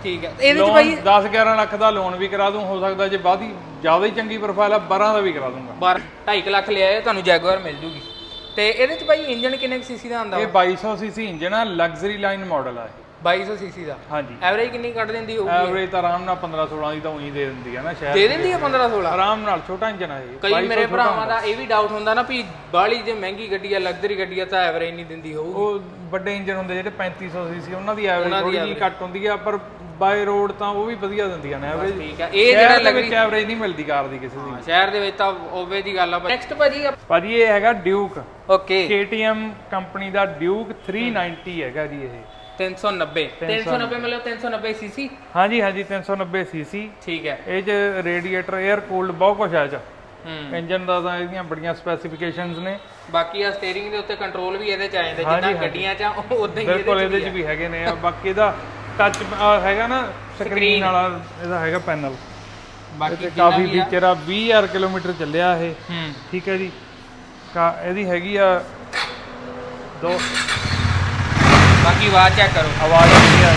ਠੀਕ ਹੈ। ਇਹਦੇ ਚ ਭਾਈ 10 11 ਲੱਖ ਦਾ ਲੋਨ ਵੀ ਕਰਾ ਦੂੰ ਹੋ ਸਕਦਾ ਜੇ ਬਾਦੀ ਜ਼ਿਆਦਾ ਹੀ ਚੰਗੀ ਪ੍ਰੋਫਾਈਲ ਆ 12 ਦਾ ਵੀ ਕਰਾ ਦੂੰਗਾ। 12 2.5 ਲੱਖ ਲਿਆਏ ਤੁਹਾਨੂੰ ਜੈਗੁਆਰ ਮਿਲ ਜੂਗੀ। ਤੇ ਇਹਦੇ ਚ ਭਾਈ ਇੰਜਨ ਕਿੰਨੇ ਸੀਸੀ ਦਾ ਆਂਦਾ ਇਹ 2200 ਸੀਸੀ ਇੰਜਨ ਆ ਲਗਜ਼ਰੀ ਲਾਈਨ ਮਾਡਲ ਆ ਇਹ। 2200 ਸੀਸੀ ਦਾ? ਹਾਂਜੀ। ਐਵਰੇਜ ਕਿੰਨੀ ਕੱਢ ਦਿੰਦੀ ਹੋਊਗੀ? ਐਵਰੇਜ ਤਾਂ ਆਰਾਮ ਨਾਲ 15 16 ਦੀ ਤਾਂ ਉਹੀ ਦੇ ਦਿੰਦੀ ਆ ਨਾ ਸ਼ਾਇਦ ਦੇ ਦਿੰਦੀ ਹੈ 15 16 ਆਰਾਮ ਨਾਲ ਛੋਟਾ ਇੰਜਨ ਆ ਇਹ। ਕਈ 2200 ਮੇਰੇ ਭਰਾਵਾਂ। ਦਾ ਇਹ ਵੀ ਡਾਊਟ ਹੁੰਦਾ ਨਾ ਵੀ ਬਾਹਲੀ ਜੇ ਮਹਿੰਗੀ ਗੱਡੀ ਆ ਲਗਜ਼ਰੀ ਗੱਡੀ ਆ ਤਾਂ ਐਵਰੇਜ ਨਹੀਂ ਦਿੰਦੀ ਹੋਊਗੀ। ਉਹ ਵੱਡੇ ਇੰਜਨ ਹੁੰਦੇ ਜਿਹੜੇ 3500 ਸੀਸੀ ਉਹਨਾਂ ਦੀ ਐਵਰੇਜ ਥੋੜੀ ਜਿਹੀ ਘੱਟ ਹੁੰਦੀ ਆ ਪਰ ਬਾਈ ਰੋਡ ਤਾਂ ਉਹ ਵੀ ਵਧੀਆ ਦਿੰਦੀਆਂ ਨੇ ਐਵਰੇਜ ਠੀਕ ਆ। ਇਹ ਜਿਹੜਾ ਦੇ ਲਗਜ਼ਰੀ ਵਿੱਚ ਐਵਰੇਜ ਨਹੀਂ ਮਿਲਦੀ ਕਾਰ ਦੀ ਕਿਸੇ ਦੀ। ਸ਼ਹਿਰ ਦੇ ਵਿੱਚ ਤਾਂ ਓਵੇ ਦੀ ਗੱਲ ਆ ਨੈਕਸਟ ਭਾਜੀ ਭਾਜੀ ਇਹ ਹੈਗਾ ਡਿਊਕ ਓਕੇ KTM ਕੰਪਨੀ ਦਾ ਡਿਊਕ 390 ਹੈਗਾ ਜੀ ਇਹ। 390 390 ਮਤਲਬ 390 ਸੀਸੀ ਹਾਂਜੀ ਹਾਂਜੀ 390 ਸੀਸੀ ਠੀਕ ਹੈ। ਇਹ ਚ ਰੇਡੀਏਟਰ 에ਅਰ ਕੂਲਡ ਬਹੁਤ ਕੁਝ ਹੈ ਇਹ ਚ। ਹੂੰ। ਇੰਜਨ ਦਾ ਤਾਂ ਇਹਦੀਆਂ ਬੜੀਆਂ ਸਪੈਸੀਫਿਕੇਸ਼ਨਸ ਨੇ। ਬਾਕੀ ਆ ਸਟੀਅਰਿੰਗ ਦੇ ਉੱਤੇ ਕੰਟਰੋਲ ਵੀ ਇਹਦੇ ਚ ਆ ਜਾਂਦੇ ਜਿੱਦਾਂ। ਗੱਡੀਆਂ ਚ ਆ ਉਦਾਂ ਹੀ ਬਿਲਕੁਲ ਇਹਦੇ ਚ ਵੀ ਹੈਗੇ ਨੇ ਬਾਕੀ ਇਹਦਾ ਟੱਚ ਹੈਗਾ ਨਾ ਸਕਰੀਨ ਵਾਲਾ ਇਹਦਾ ਹੈਗਾ ਪੈਨਲ। ਬਾਕੀ ਕਾਫੀ ਫੀਚਰ ਆ? 20000 ਕਿਲੋਮੀਟਰ ਚੱਲਿਆ ਇਹ। ਹੂੰ। ਠੀਕ ਹੈ ਜੀ। ਇਹਦੀ ਹੈਗੀ ਆ ਦੋ। ਬਾਕੀ ਆਵਾਜ਼ ਚੈੱਕ ਕਰੋ। ਆਵਾਜ਼ ਆਉਂਦੀ ਆ।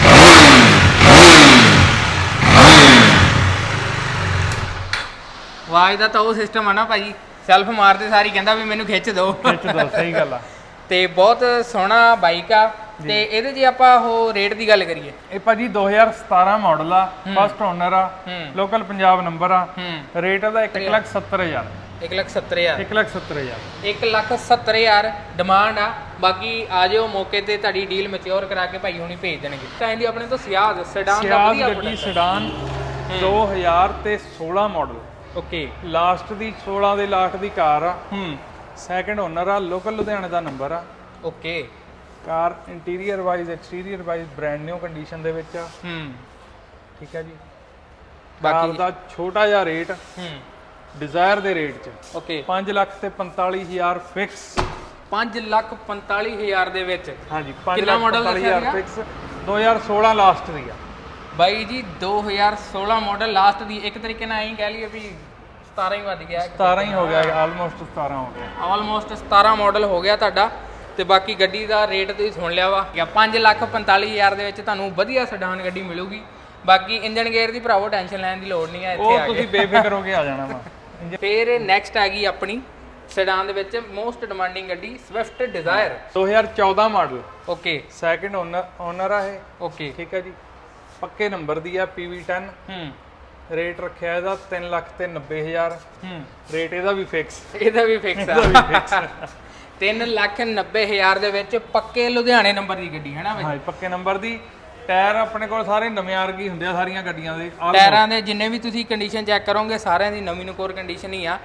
ਆਵਾਜ਼ ਦਾ ਤਾਂ ਉਹ ਸਿਸਟਮ ਆ ਨਾ ਭਾਜੀ ਸੈਲਫ ਮਾਰਦੇ ਸਾਰੀ ਕਹਿੰਦਾ ਵੀ ਮੈਨੂੰ ਖਿੱਚ ਦਿਓ ਖਿੱਚ ਦੋ ਸਹੀ ਗੱਲ ਆ। ਤੇ ਬਹੁਤ ਸੋਹਣਾ ਬਾਈਕ ਆ। ਤੇ ਇਹਦੇ ਜੇ ਆਪਾਂ ਉਹ ਰੇਟ ਦੀ ਗੱਲ ਕਰੀਏ। ਇਹ ਭਾਜੀ 2017 ਮਾਡਲ ਆ ਫਸਟ ਓਨਰ ਆ ਲੋਕਲ ਪੰਜਾਬ ਨੰਬਰ ਆ। ਰੇਟ ਇਹਦਾ 170000 1 ਲੱਖ 70 ਹਜ਼ਾਰ। 170000 1 ਲੱਖ 70 ਹਜ਼ਾਰ। ਡਿਮਾਂਡ ਆ। ਬਾਕੀ ਆ ਜਾਓ ਮੌਕੇ ਤੇ ਤੁਹਾਡੀ ਡੀਲ ਮੈਚਿਓਰ ਕਰਾ ਕੇ ਭਾਈ ਹੁਣੀ ਭੇਜ ਦੇਣਗੇ। ਤਾਂ ਇਹਦੀ ਆਪਣੇ ਤੋਂ ਸਿਆਜ਼ ਸੈਡਾਨ ਦਾ ਵਧੀਆ ਗੱਡੀ ਸੈਡਾਨ 2000 ਤੇ 16 ਮਾਡਲ ਓਕੇ। ਲਾਸਟ ਦੀ 16 ਦੇ ਲਾਸਟ ਦੀ ਕਾਰ ਆ। ਹੂੰ। ਸੈਕੰਡ ਓਨਰ ਆ ਲੋਕਲ ਲੁਧਿਆਣੇ ਦਾ ਨੰਬਰ ਆ। Okay. Car interior wise exterior wise brand new condition ਦੇ ਵਿੱਚ ਆ। ਹੂੰ। ਠੀਕ ਹੈ ਜੀ। ਬਾਕੀ- ਦਾ ਛੋਟਾ ਜਿਹਾ ਰੇਟ ਹੂੰ। ਡਿਜ਼ਾਇਰ ਦੇ ਰੇਟ 'ਚ। ਓਕੇ। 5 ਲੱਖ ਤੇ 45000 ਫਿਕਸ 5 ਲੱਖ 45 ਹਜ਼ਾਰ ਦੇ ਵਿੱਚ। ਹਾਂਜੀ 5 ਕਿੰਨਾ model ਦੱਸਿਆ 45000 ਫਿਕਸ 2016 ਲਾਸਟ ਦੀ ਆ। ਬਾਈ ਜੀ 2016 ਮਾਡਲ ਲਾਸਟ ਦੀ। ਇੱਕ ਤਰੀਕੇ ਨਾਲ ਐਂ ਕਹਿ ਲਈਏ ਵੀ 17 ਹੀ ਵੱਜ ਗਿਆ। 17 ਹੀ ਹੋ ਗਿਆ ਆਲਮੋਸਟ 17 ਹੋ ਗਿਆ। ਆਲਮੋਸਟ 17 ਮਾਡਲ ਹੋ ਗਿਆ ਤੁਹਾਡਾ। ਤੇ ਬਾਕੀ ਗੱਡੀ ਦਾ ਰੇਟ ਤੁਸੀਂ ਸੁਣ ਲਿਆ ਵਾ 5 ਲੱਖ 45 ਹਜ਼ਾਰ ਦੇ ਵਿੱਚ ਤੁਹਾਨੂੰ ਵਧੀਆ ਸਡਾਨ ਗੱਡੀ ਮਿਲੂਗੀ। ਬਾਕੀ ਇੰਜਨ ਗੇਅਰ ਦੀ ਭਰਾਵੋ ਟੈਨਸ਼ਨ ਲੈਣ ਦੀ ਲੋੜ ਨਹੀਂ ਹੈ ਇੱਥੇ ਉਹ ਆ ਤੁਸੀਂ ਕੇ ਬੇਫਿਕਰ ਹੋ ਕੇ ਆ ਜਾਣਾ ਵਾ। ਫਿਰ ਨੈਕਸਟ ਆ ਗਈ ਆਪਣੀ ਸਡਾਨ ਦੇ ਵਿੱਚ ਮੋਸਟ ਡਿਮਾਂਡਿੰਗ ਗੱਡੀ Swift Dzire 2014 model okay second owner owner ਆ ਇਹ। ਓਕੇ ਠੀਕ ਹੈ ਜੀ। ਪੱਕੇ ਨੰਬਰ ਦੀ ਆ PV10 ਹੂੰ। ਰੇਟ ਰੱਖਿਆ ਇਹਦਾ 3 ਲੱਖ ਤੇ 90000 ਹੂੰ। ਰੇਟ ਇਹਦਾ ਵੀ ਫਿਕਸ ਇਹਦਾ ਵੀ ਫਿਕਸ ਆ। 3 ਲੱਖ 90 ਹਜ਼ਾਰ ਦੇ ਵਿੱਚ ਪੱਕੇ ਲੁਧਿਆਣੇ ਨੰਬਰ ਦੀ ਗੱਡੀ ਹੈ ਨਾ ਬਈ? ਹਾਂ ਪੱਕੇ ਨੰਬਰ ਦੀ। ਟਾਇਰ ਆਪਣੇ ਕੋਲ ਸਾਰੇ ਨਵੇਂ ਵਰਗੀ ਹੁੰਦੇ ਆ ਸਾਰੀਆਂ ਗੱਡੀਆਂ ਦੇ ਟਾਇਰਾਂ ਦੇ ਜਿੰਨੇ ਵੀ ਤੁਸੀਂ ਕੰਡੀਸ਼ਨ ਚੈੱਕ ਕਰੋਗੇ ਸਾਰਿਆਂ ਦੀ ਨਵੀਂ ਨਕੋਰ ਕੰਡੀਸ਼ਨ ਹੀ ਆ।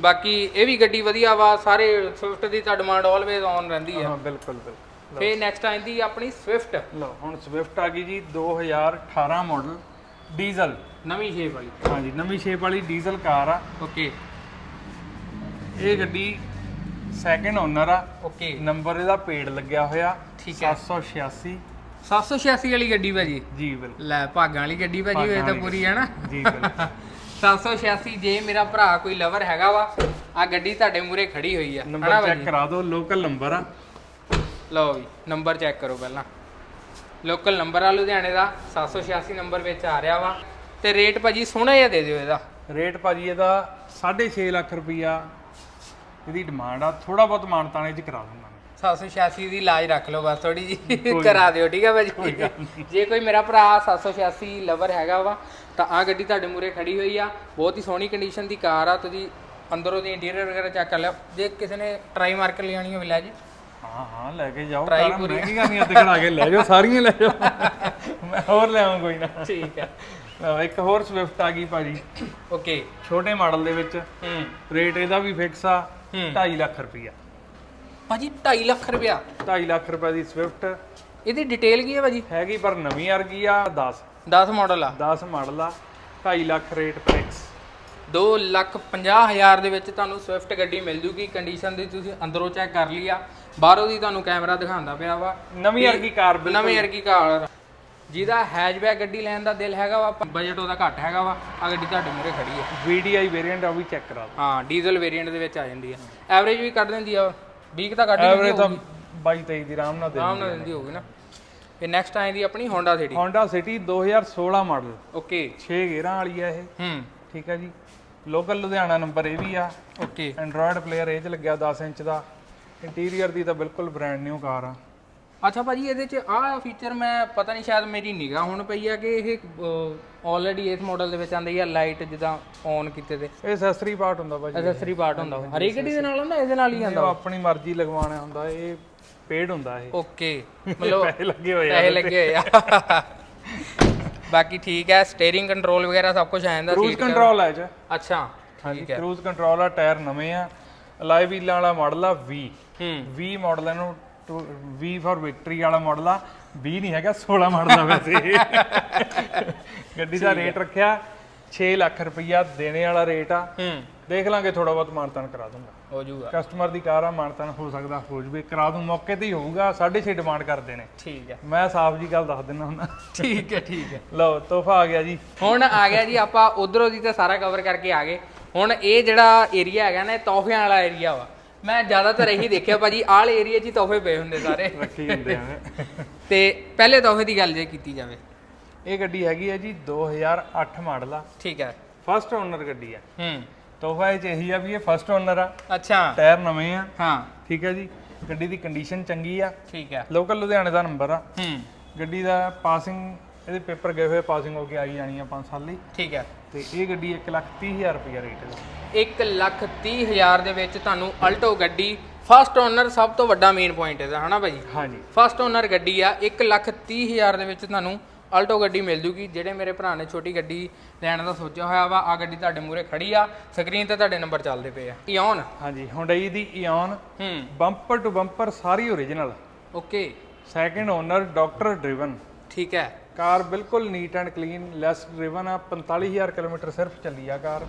ਬਾਕੀ ਇਹ ਵੀ ਗੱਡੀ ਵਧੀਆ ਵਾ ਸਾਰੇ ਸਵਿਫਟ ਦੀ ਤਾਂ ਡਿਮਾਂਡ ਆਲਵੇਜ਼ ਔਨ ਰਹਿੰਦੀ ਆ। ਹਾਂ ਬਿਲਕੁਲ ਬਿਲਕੁਲ। ਫੇਰ ਨੈਕਸਟ ਆਂਦੀ ਆਪਣੀ ਸਵਿਫਟ ਲਓ ਹੁਣ ਸਵਿਫਟ ਆ ਗਈ ਜੀ 2018 ਮਾਡਲ ਡੀਜ਼ਲ ਨਵੀਂ ਸ਼ੇਪ ਵਾਲੀ। ਹਾਂਜੀ ਨਵੀਂ ਸ਼ੇਪ ਵਾਲੀ ਡੀਜ਼ਲ ਕਾਰ ਆ। ਓਕੇ ਇਹ ਗੱਡੀ ਸੈਕਿੰਡ ਓਨਰ ਆ। ਓਕੇ ਨੰਬਰ ਇਹਦਾ ਪੇਡ ਲੱਗਿਆ ਹੋਇਆ। ਠੀਕ ਹੈ। 786 786 ਵਾਲੀ ਗੱਡੀ ਭਾਜੀ? ਜੀ ਬਿਲਕੁਲ। ਲੈ ਭਾਗਾਂ ਵਾਲੀ ਗੱਡੀ ਭਾਜੀ ਇਹ ਤਾਂ ਪੂਰੀ ਹੈ ਨਾ? ਜੀ ਬਿਲਕੁਲ। 786 ਜੇ ਮੇਰਾ ਭਰਾ ਕੋਈ ਲਵਰ ਹੈਗਾ ਵਾ ਆ ਗੱਡੀ ਤੁਹਾਡੇ ਮੂਰੇ ਖੜੀ ਹੋਈ ਆ। ਨੰਬਰ ਚੈੱਕ ਕਰਾ ਦਿਓ ਲੋਕਲ ਨੰਬਰ ਆ। ਲਓ ਵੀ ਨੰਬਰ ਚੈੱਕ ਕਰੋ ਪਹਿਲਾਂ। ਲੋਕਲ ਨੰਬਰ ਆ ਲੁਧਿਆਣੇ ਦਾ 786 ਨੰਬਰ ਵਿੱਚ ਆ ਰਿਹਾ ਵਾ। ਤੇ ਰੇਟ ਭਾਜੀ ਸੋਹਣਾ ਜਿਹਾ ਦੇ ਦਿਓ ਇਹਦਾ। ਰੇਟ ਭਾਜੀ ਇਹਦਾ 6.5 ਲੱਖ ਰੁਪਈਆ। ਇਹਦੀ ਡਿਮਾਂਡ ਆ ਥੋੜਾ ਬਹੁਤ ਮਾਨਤਾਣੇ ਚ ਕਰਾ ਦਿੰਦਾ 786 ਦੀ ਲਾਜ ਰੱਖ ਲਓ ਬਸ ਥੋੜੀ ਜੀ ਕਰਾ ਦਿਓ ਠੀਕ ਹੈ ਭਾਜੀ? ਜੇ ਕੋਈ ਮੇਰਾ ਭਰਾ 786 ਲਵਰ ਹੈਗਾ ਵਾ ਤਾਂ ਆ ਗੱਡੀ ਤੁਹਾਡੇ ਮੂਰੇ ਖੜੀ ਹੋਈ ਆ। ਬਹੁਤ ਹੀ ਸੋਹਣੀ ਕੰਡੀਸ਼ਨ ਦੀ ਕਾਰ ਆ ਤੁਸੀਂ ਅੰਦਰੋਂ ਦੀ ਇੰਟੀਰੀਅਰ ਵਗੈਰਾ ਚੈੱਕ ਕਰ ਲਿਓ। ਜੇ ਕਿਸੇ ਨੇ ਟਰਾਈ ਮਾਰ ਕੇ ਲਿਆਣੀ ਹੋਵੇ ਲੈ ਜੀ ਹਾਂ ਹਾਂ ਲੈ ਕੇ ਜਾਓ। ਕਾਰਾਂ ਪੂਰੀ। ਨਹੀਂ ਅੱਧ ਕਢਾ ਕੇ ਲੈ ਜਾਓ ਸਾਰੀਆਂ ਲੈ ਜਾਓ। ਮੈਂ ਹੋਰ ਲੈ ਆਵਾਂ ਕੋਈ ਨਾ। ਠੀਕ ਹੈ ਇੱਕ ਹੋਰ ਸਵਿਫਟ ਆ ਗਈ ਭਾਜੀ। ਓਕੇ ਛੋਟੇ ਮਾਡਲ ਦੇ ਵਿੱਚ। ਹੂੰ। ਰੇਟ ਇਹਦਾ ਵੀ ਫਿਕਸ ਆ। 2.5 ਲੱਖ ਰੁਪਈਆ। ਭਾਜੀ 2.5 ਲੱਖ ਰੁਪਇਆ 2.5 ਲੱਖ ਰੁਪਏ ਦੀ ਸਵਿਫਟ ਇਹਦੀ ਡਿਟੇਲ ਕੀ ਹੈ ਭਾਜੀ? ਹੈਗੀ ਪਰ ਨਵੀਂ ਵਰਗੀ ਆ 10 10 ਮਾਡਲ ਆ। 10 ਮਾਡਲ ਆ 2.5 ਲੱਖ ਰੇਟ ਫਿਕਸ 2 ਲੱਖ 50 ਹਜ਼ਾਰ ਦੇ ਵਿੱਚ ਤੁਹਾਨੂੰ ਸਵਿਫਟ ਗੱਡੀ ਮਿਲ ਜੂਗੀ। ਕੰਡੀਸ਼ਨ ਦੀ ਤੁਸੀਂ ਅੰਦਰੋਂ ਚੈੱਕ ਕਰ ਲਈ ਆ। ਬਾਹਰੋਂ ਦੀ ਤੁਹਾਨੂੰ ਕੈਮਰਾ ਦਿਖਾਉਂਦਾ ਪਿਆ ਵਾ। ਨਵੀਂ ਵਰਗੀ ਕਾਰ ਬਿਲਕੁਲ। ਨਵੀਂ ਵਰਗੀ ਕਾਰ। ਜਿਹਦਾ ਹੈਚਬੈਕ ਗੱਡੀ ਲੈਣ ਦਾ ਦਿਲ ਹੈਗਾ ਵਾ ਬਜਟ ਉਹਦਾ ਘੱਟ ਹੈਗਾ ਵਾ ਆ ਗੱਡੀ ਤੁਹਾਡੇ ਮੂਹਰੇ ਖੜੀ ਹੈ। VDI ਵੇਰੀਐਂਟ ਆ ਉਹ ਵੀ ਚੈੱਕ ਕਰਾ ਦਿਓ। ਹਾਂ ਡੀਜ਼ਲ ਵੇਰੀਐਂਟ ਦੇ ਵਿੱਚ ਆ ਜਾਂਦੀ ਆ ਐਵਰੇਜ ਵੀ ਕੱਢ ਦਿੰਦੀ ਆ 20 ਤਾਂ ਕੱਢ ਐਵਰੇਜ ਤਾਂ ਹੋਊਗੀ। 22 23 ਦੀ ਆਰਾਮ ਨਾਲ ਦੇ ਆਰਾਮ ਨਾਲ ਦਿੰਦੀ ਹੋਊਗੀ ਨਾ। ਇਹ ਨੈਕਸਟ ਆਏਗੀ ਆਪਣੀ Honda City Honda City 2016 model okay 6 ਗੇਅਰਾਂ ਵਾਲੀ ਆ ਇਹ। ਹੂੰ। ਠੀਕ ਹੈ ਜੀ। ਲੋਕਲ ਲੁਧਿਆਣਾ ਨੰਬਰ ਇਹ ਵੀ ਆ। ਓਕੇ ਐਂਡਰੋਇਡ ਪਲੇਅਰ ਇਹ ਚ ਲੱਗਿਆ 10 ਇੰਚ ਦਾ। ਇੰਟੀਰੀਅਰ ਦੀ ਤਾਂ ਬਿਲਕੁਲ ਬ੍ਰਾਂਡ ਨਿਊ ਕਾਰ ਆ। ਅੱਛਾ ਭਾਜੀ ਇਹਦੇ ਚ ਆਹ ਫੀਚਰ ਮੈਂ ਪਤਾ ਨਹੀਂ ਸ਼ਾਇਦ ਮੇਰੀ ਨਿਗਾਹ ਹੁਣ ਪਈ ਆ ਕਿ ਇਹ ਆਲਰੇਡੀ ਇਸ ਮਾਡਲ ਦੇ ਵਿੱਚ ਆਂਦੀ ਆ ਲਾਈਟ ਜਿੱਦਾਂ ਔਨ ਕੀਤੇ ਤੇ। ਇਹ ਐਕਸੈਸਰੀ ਪਾਰਟ ਹੁੰਦਾ ਭਾਜੀ। ਐਕਸੈਸਰੀ ਪਾਰਟ ਹੁੰਦਾ। ਹਰੇਕ ਗੱਡੀ ਦੇ ਨਾਲ ਹੁੰਦਾ ਇਹਦੇ ਨਾਲ ਹੀ ਆਂਦਾ ਆਪਣੀ ਮਰਜ਼ੀ ਲਗਵਾਉਣਾ ਹੁੰਦਾ ਇਹ ਪੇਡ ਹੁੰਦਾ ਇਹ। ਓਕੇ ਮਤਲਬ ਪੈਸੇ ਲੱਗੇ ਹੋਏ ਆ ਪੈਸੇ ਲੱਗੇ ਹੋਏ ਆ। ਬਾਕੀ ਠੀਕ ਹੈ ਸਟੀਅਰਿੰਗ ਕੰਟਰੋਲ ਵਗੈਰਾ ਸਭ ਕੁਝ ਆ ਜਾਂਦਾ ਕਰੂਜ਼ ਸੀਟ ਕੰਟਰੋਲ ਹੈ ਚ। ਅੱਛਾ ਹਾਂਜੀ ਕਰੂਜ਼ ਕੰਟਰੋਲ ਆ ਟਾਇਰ ਨਵੇਂ ਆ ਅਲਾਈ ਵੀਲਾਂ ਵਾਲਾ ਮਾਡਲ ਆ 20 ਹੂੰ। 20 ਮਾਡਲ ਇਹਨੂੰ ਵੀ ਫॉर ਵਿਕਟਰੀ ਵਾਲਾ ਮਾਡਲ ਆ 20 ਨਹੀਂ ਹੈਗਾ 16 ਮਾਡਲ ਆ ਵੈਸੇ। ਗੱਡੀ ਦਾ ਰੇਟ ਰੱਖਿਆ 6 ਲੱਖ ਰੁਪਈਆ ਦੇਣੇ ਵਾਲਾ ਰੇਟ ਆ। ਹੂੰ। ਦੇਖ ਲਾਂਗੇ ਥੋੜਾ ਬਹੁਤ ਮਾਨਤਾਨ ਕਰਾ ਦੂੰਗਾ। ਹੋ ਜਾਊਗਾ। ਕਸਟਮਰ ਦੀ ਕਾਰ ਆ ਮਾਨਤਾਨ ਹੋ ਸਕਦਾ ਹੋ ਜਵੇ। ਕਰਾ ਦੂੰ ਮੌਕੇ ਤੇ ਹੀ ਹੋਊਗਾ 6.5 ਡਿਮਾਂਡ ਕਰਦੇ ਨੇ। ਠੀਕ ਹੈ। ਮੈਂ ਸਾਫ਼ ਜੀ ਗੱਲ ਦੱਸ ਦਿੰਦਾ ਹੁੰਦਾ। ਠੀਕ ਹੈ ਠੀਕ ਹੈ। ਲਓ ਤੋਹਫਾ ਆ ਗਿਆ ਜੀ। ਹੁਣ ਆ ਗਿਆ ਜੀ ਆਪਾਂ ਉਧਰੋਂ ਦੀ ਤਾਂ ਸਾਰਾ ਕਵਰ ਕਰਕੇ ਆ ਗਏ। ਹੁਣ ਇਹ ਜਿਹੜਾ ਏਰੀਆ ਹੈਗਾ ਨਾ ਇਹ ਤੋਹਫਿਆਂ ਵਾਲਾ ਏਰੀਆ ਵਾ। ਮੈਂ ਜ਼ਿਆਦਾਤਰ ਇਹੀ ਦੇਖਿਆ ਭਾਜੀ ਆਲ ਏਰੀਆ 'ਚ ਹੀ ਤੋਹਫੇ ਪਏ ਹੁੰਦੇ ਸਾਰੇ। ਰੱਖੀ ਹੁੰਦੇ ਆ। ਤੇ ਪਹਿਲੇ ਤੋਹਫੇ ਦੀ ਗੱਲ ਜੇ ਕੀਤੀ ਜਾਵੇ। ਇਹ ਗੱਡੀ ਹੈਗੀ ਹੈ ਜੀ 2008 ਮਾਡਲ ਆ। ਠੀਕ ਹੈ। ਫਸਟ ਓਨਰ ਗੱਡੀ ਆ। ਹੂੰ। ਤੋਹਫਾ ਇਹ ਚ ਇਹੀ ਆ ਵੀ ਇਹ ਫਸਟ ਓਨਰ ਆ। ਅੱਛਾ। ਟਾਇਰ ਨਵੇਂ ਆ। ਹਾਂ। ਠੀਕ ਹੈ ਜੀ। ਗੱਡੀ ਦੀ ਕੰਡੀਸ਼ਨ ਚੰਗੀ ਆ। ਠੀਕ ਹੈ। ਲੋਕਲ ਲੁਧਿਆਣੇ ਦਾ ਨੰਬਰ ਆ। ਹੂੰ। ਗੱਡੀ ਦਾ ਪਾਸਿੰਗ ਇਹਦੇ ਪੇਪਰ ਗਏ ਹੋਏ ਪਾਸਿੰਗ ਹੋ ਕੇ ਆਈ ਜਾਣੀ ਆ 5 ਸਾਲ ਲਈ। ਠੀਕ ਹੈ। ਤੇ ਇਹ ਗੱਡੀ 130000 ਰੁਪਏ ਰੇਟ ਹੈ 1 ਲੱਖ 30 ਹਜ਼ਾਰ ਦੇ ਵਿੱਚ ਤੁਹਾਨੂੰ ਅਲਟੋ ਗੱਡੀ ਫਸਟ ਓਨਰ ਸਭ ਤੋਂ ਵੱਡਾ ਮੇਨ ਪੁਆਇੰਟ ਇਹਦਾ ਹਨਾ ਭਾਜੀ ਹਾਂਜੀ। ਫਸਟ ਓਨਰ ਗੱਡੀ ਆ 1 ਲੱਖ 30 ਹਜ਼ਾਰ ਦੇ ਵਿੱਚ ਤੁਹਾਨੂੰ ਅਲਟੋ ਗੱਡੀ ਮਿਲ ਜੂਗੀ। ਜਿਹੜੇ ਮੇਰੇ ਭਰਾ ਨੇ ਛੋਟੀ ਗੱਡੀ ਲੈਣ ਦਾ ਸੋਚਿਆ ਹੋਇਆ ਵਾ ਆ ਗੱਡੀ ਤੁਹਾਡੇ ਮੂਹਰੇ ਖੜੀ ਆ ਸਕਰੀਨ ਤੇ ਤੁਹਾਡੇ ਨੰਬਰ ਚੱਲਦੇ ਪਏ ਆ। ਇਓਨ ਹਾਂਜੀ ਹੁੰਡਈ ਦੀ ਇਓਨ ਹੂੰ। Bumper to bumper sorry original okay second owner doctor driven ਠੀਕ ਹੈ। ਕਾਰ ਬਿਲਕੁਲ neat and clean less driven ਆ 45000 ਕਿਲੋਮੀਟਰ ਸਿਰਫ ਚੱਲੀ ਆ ਕਾਰ।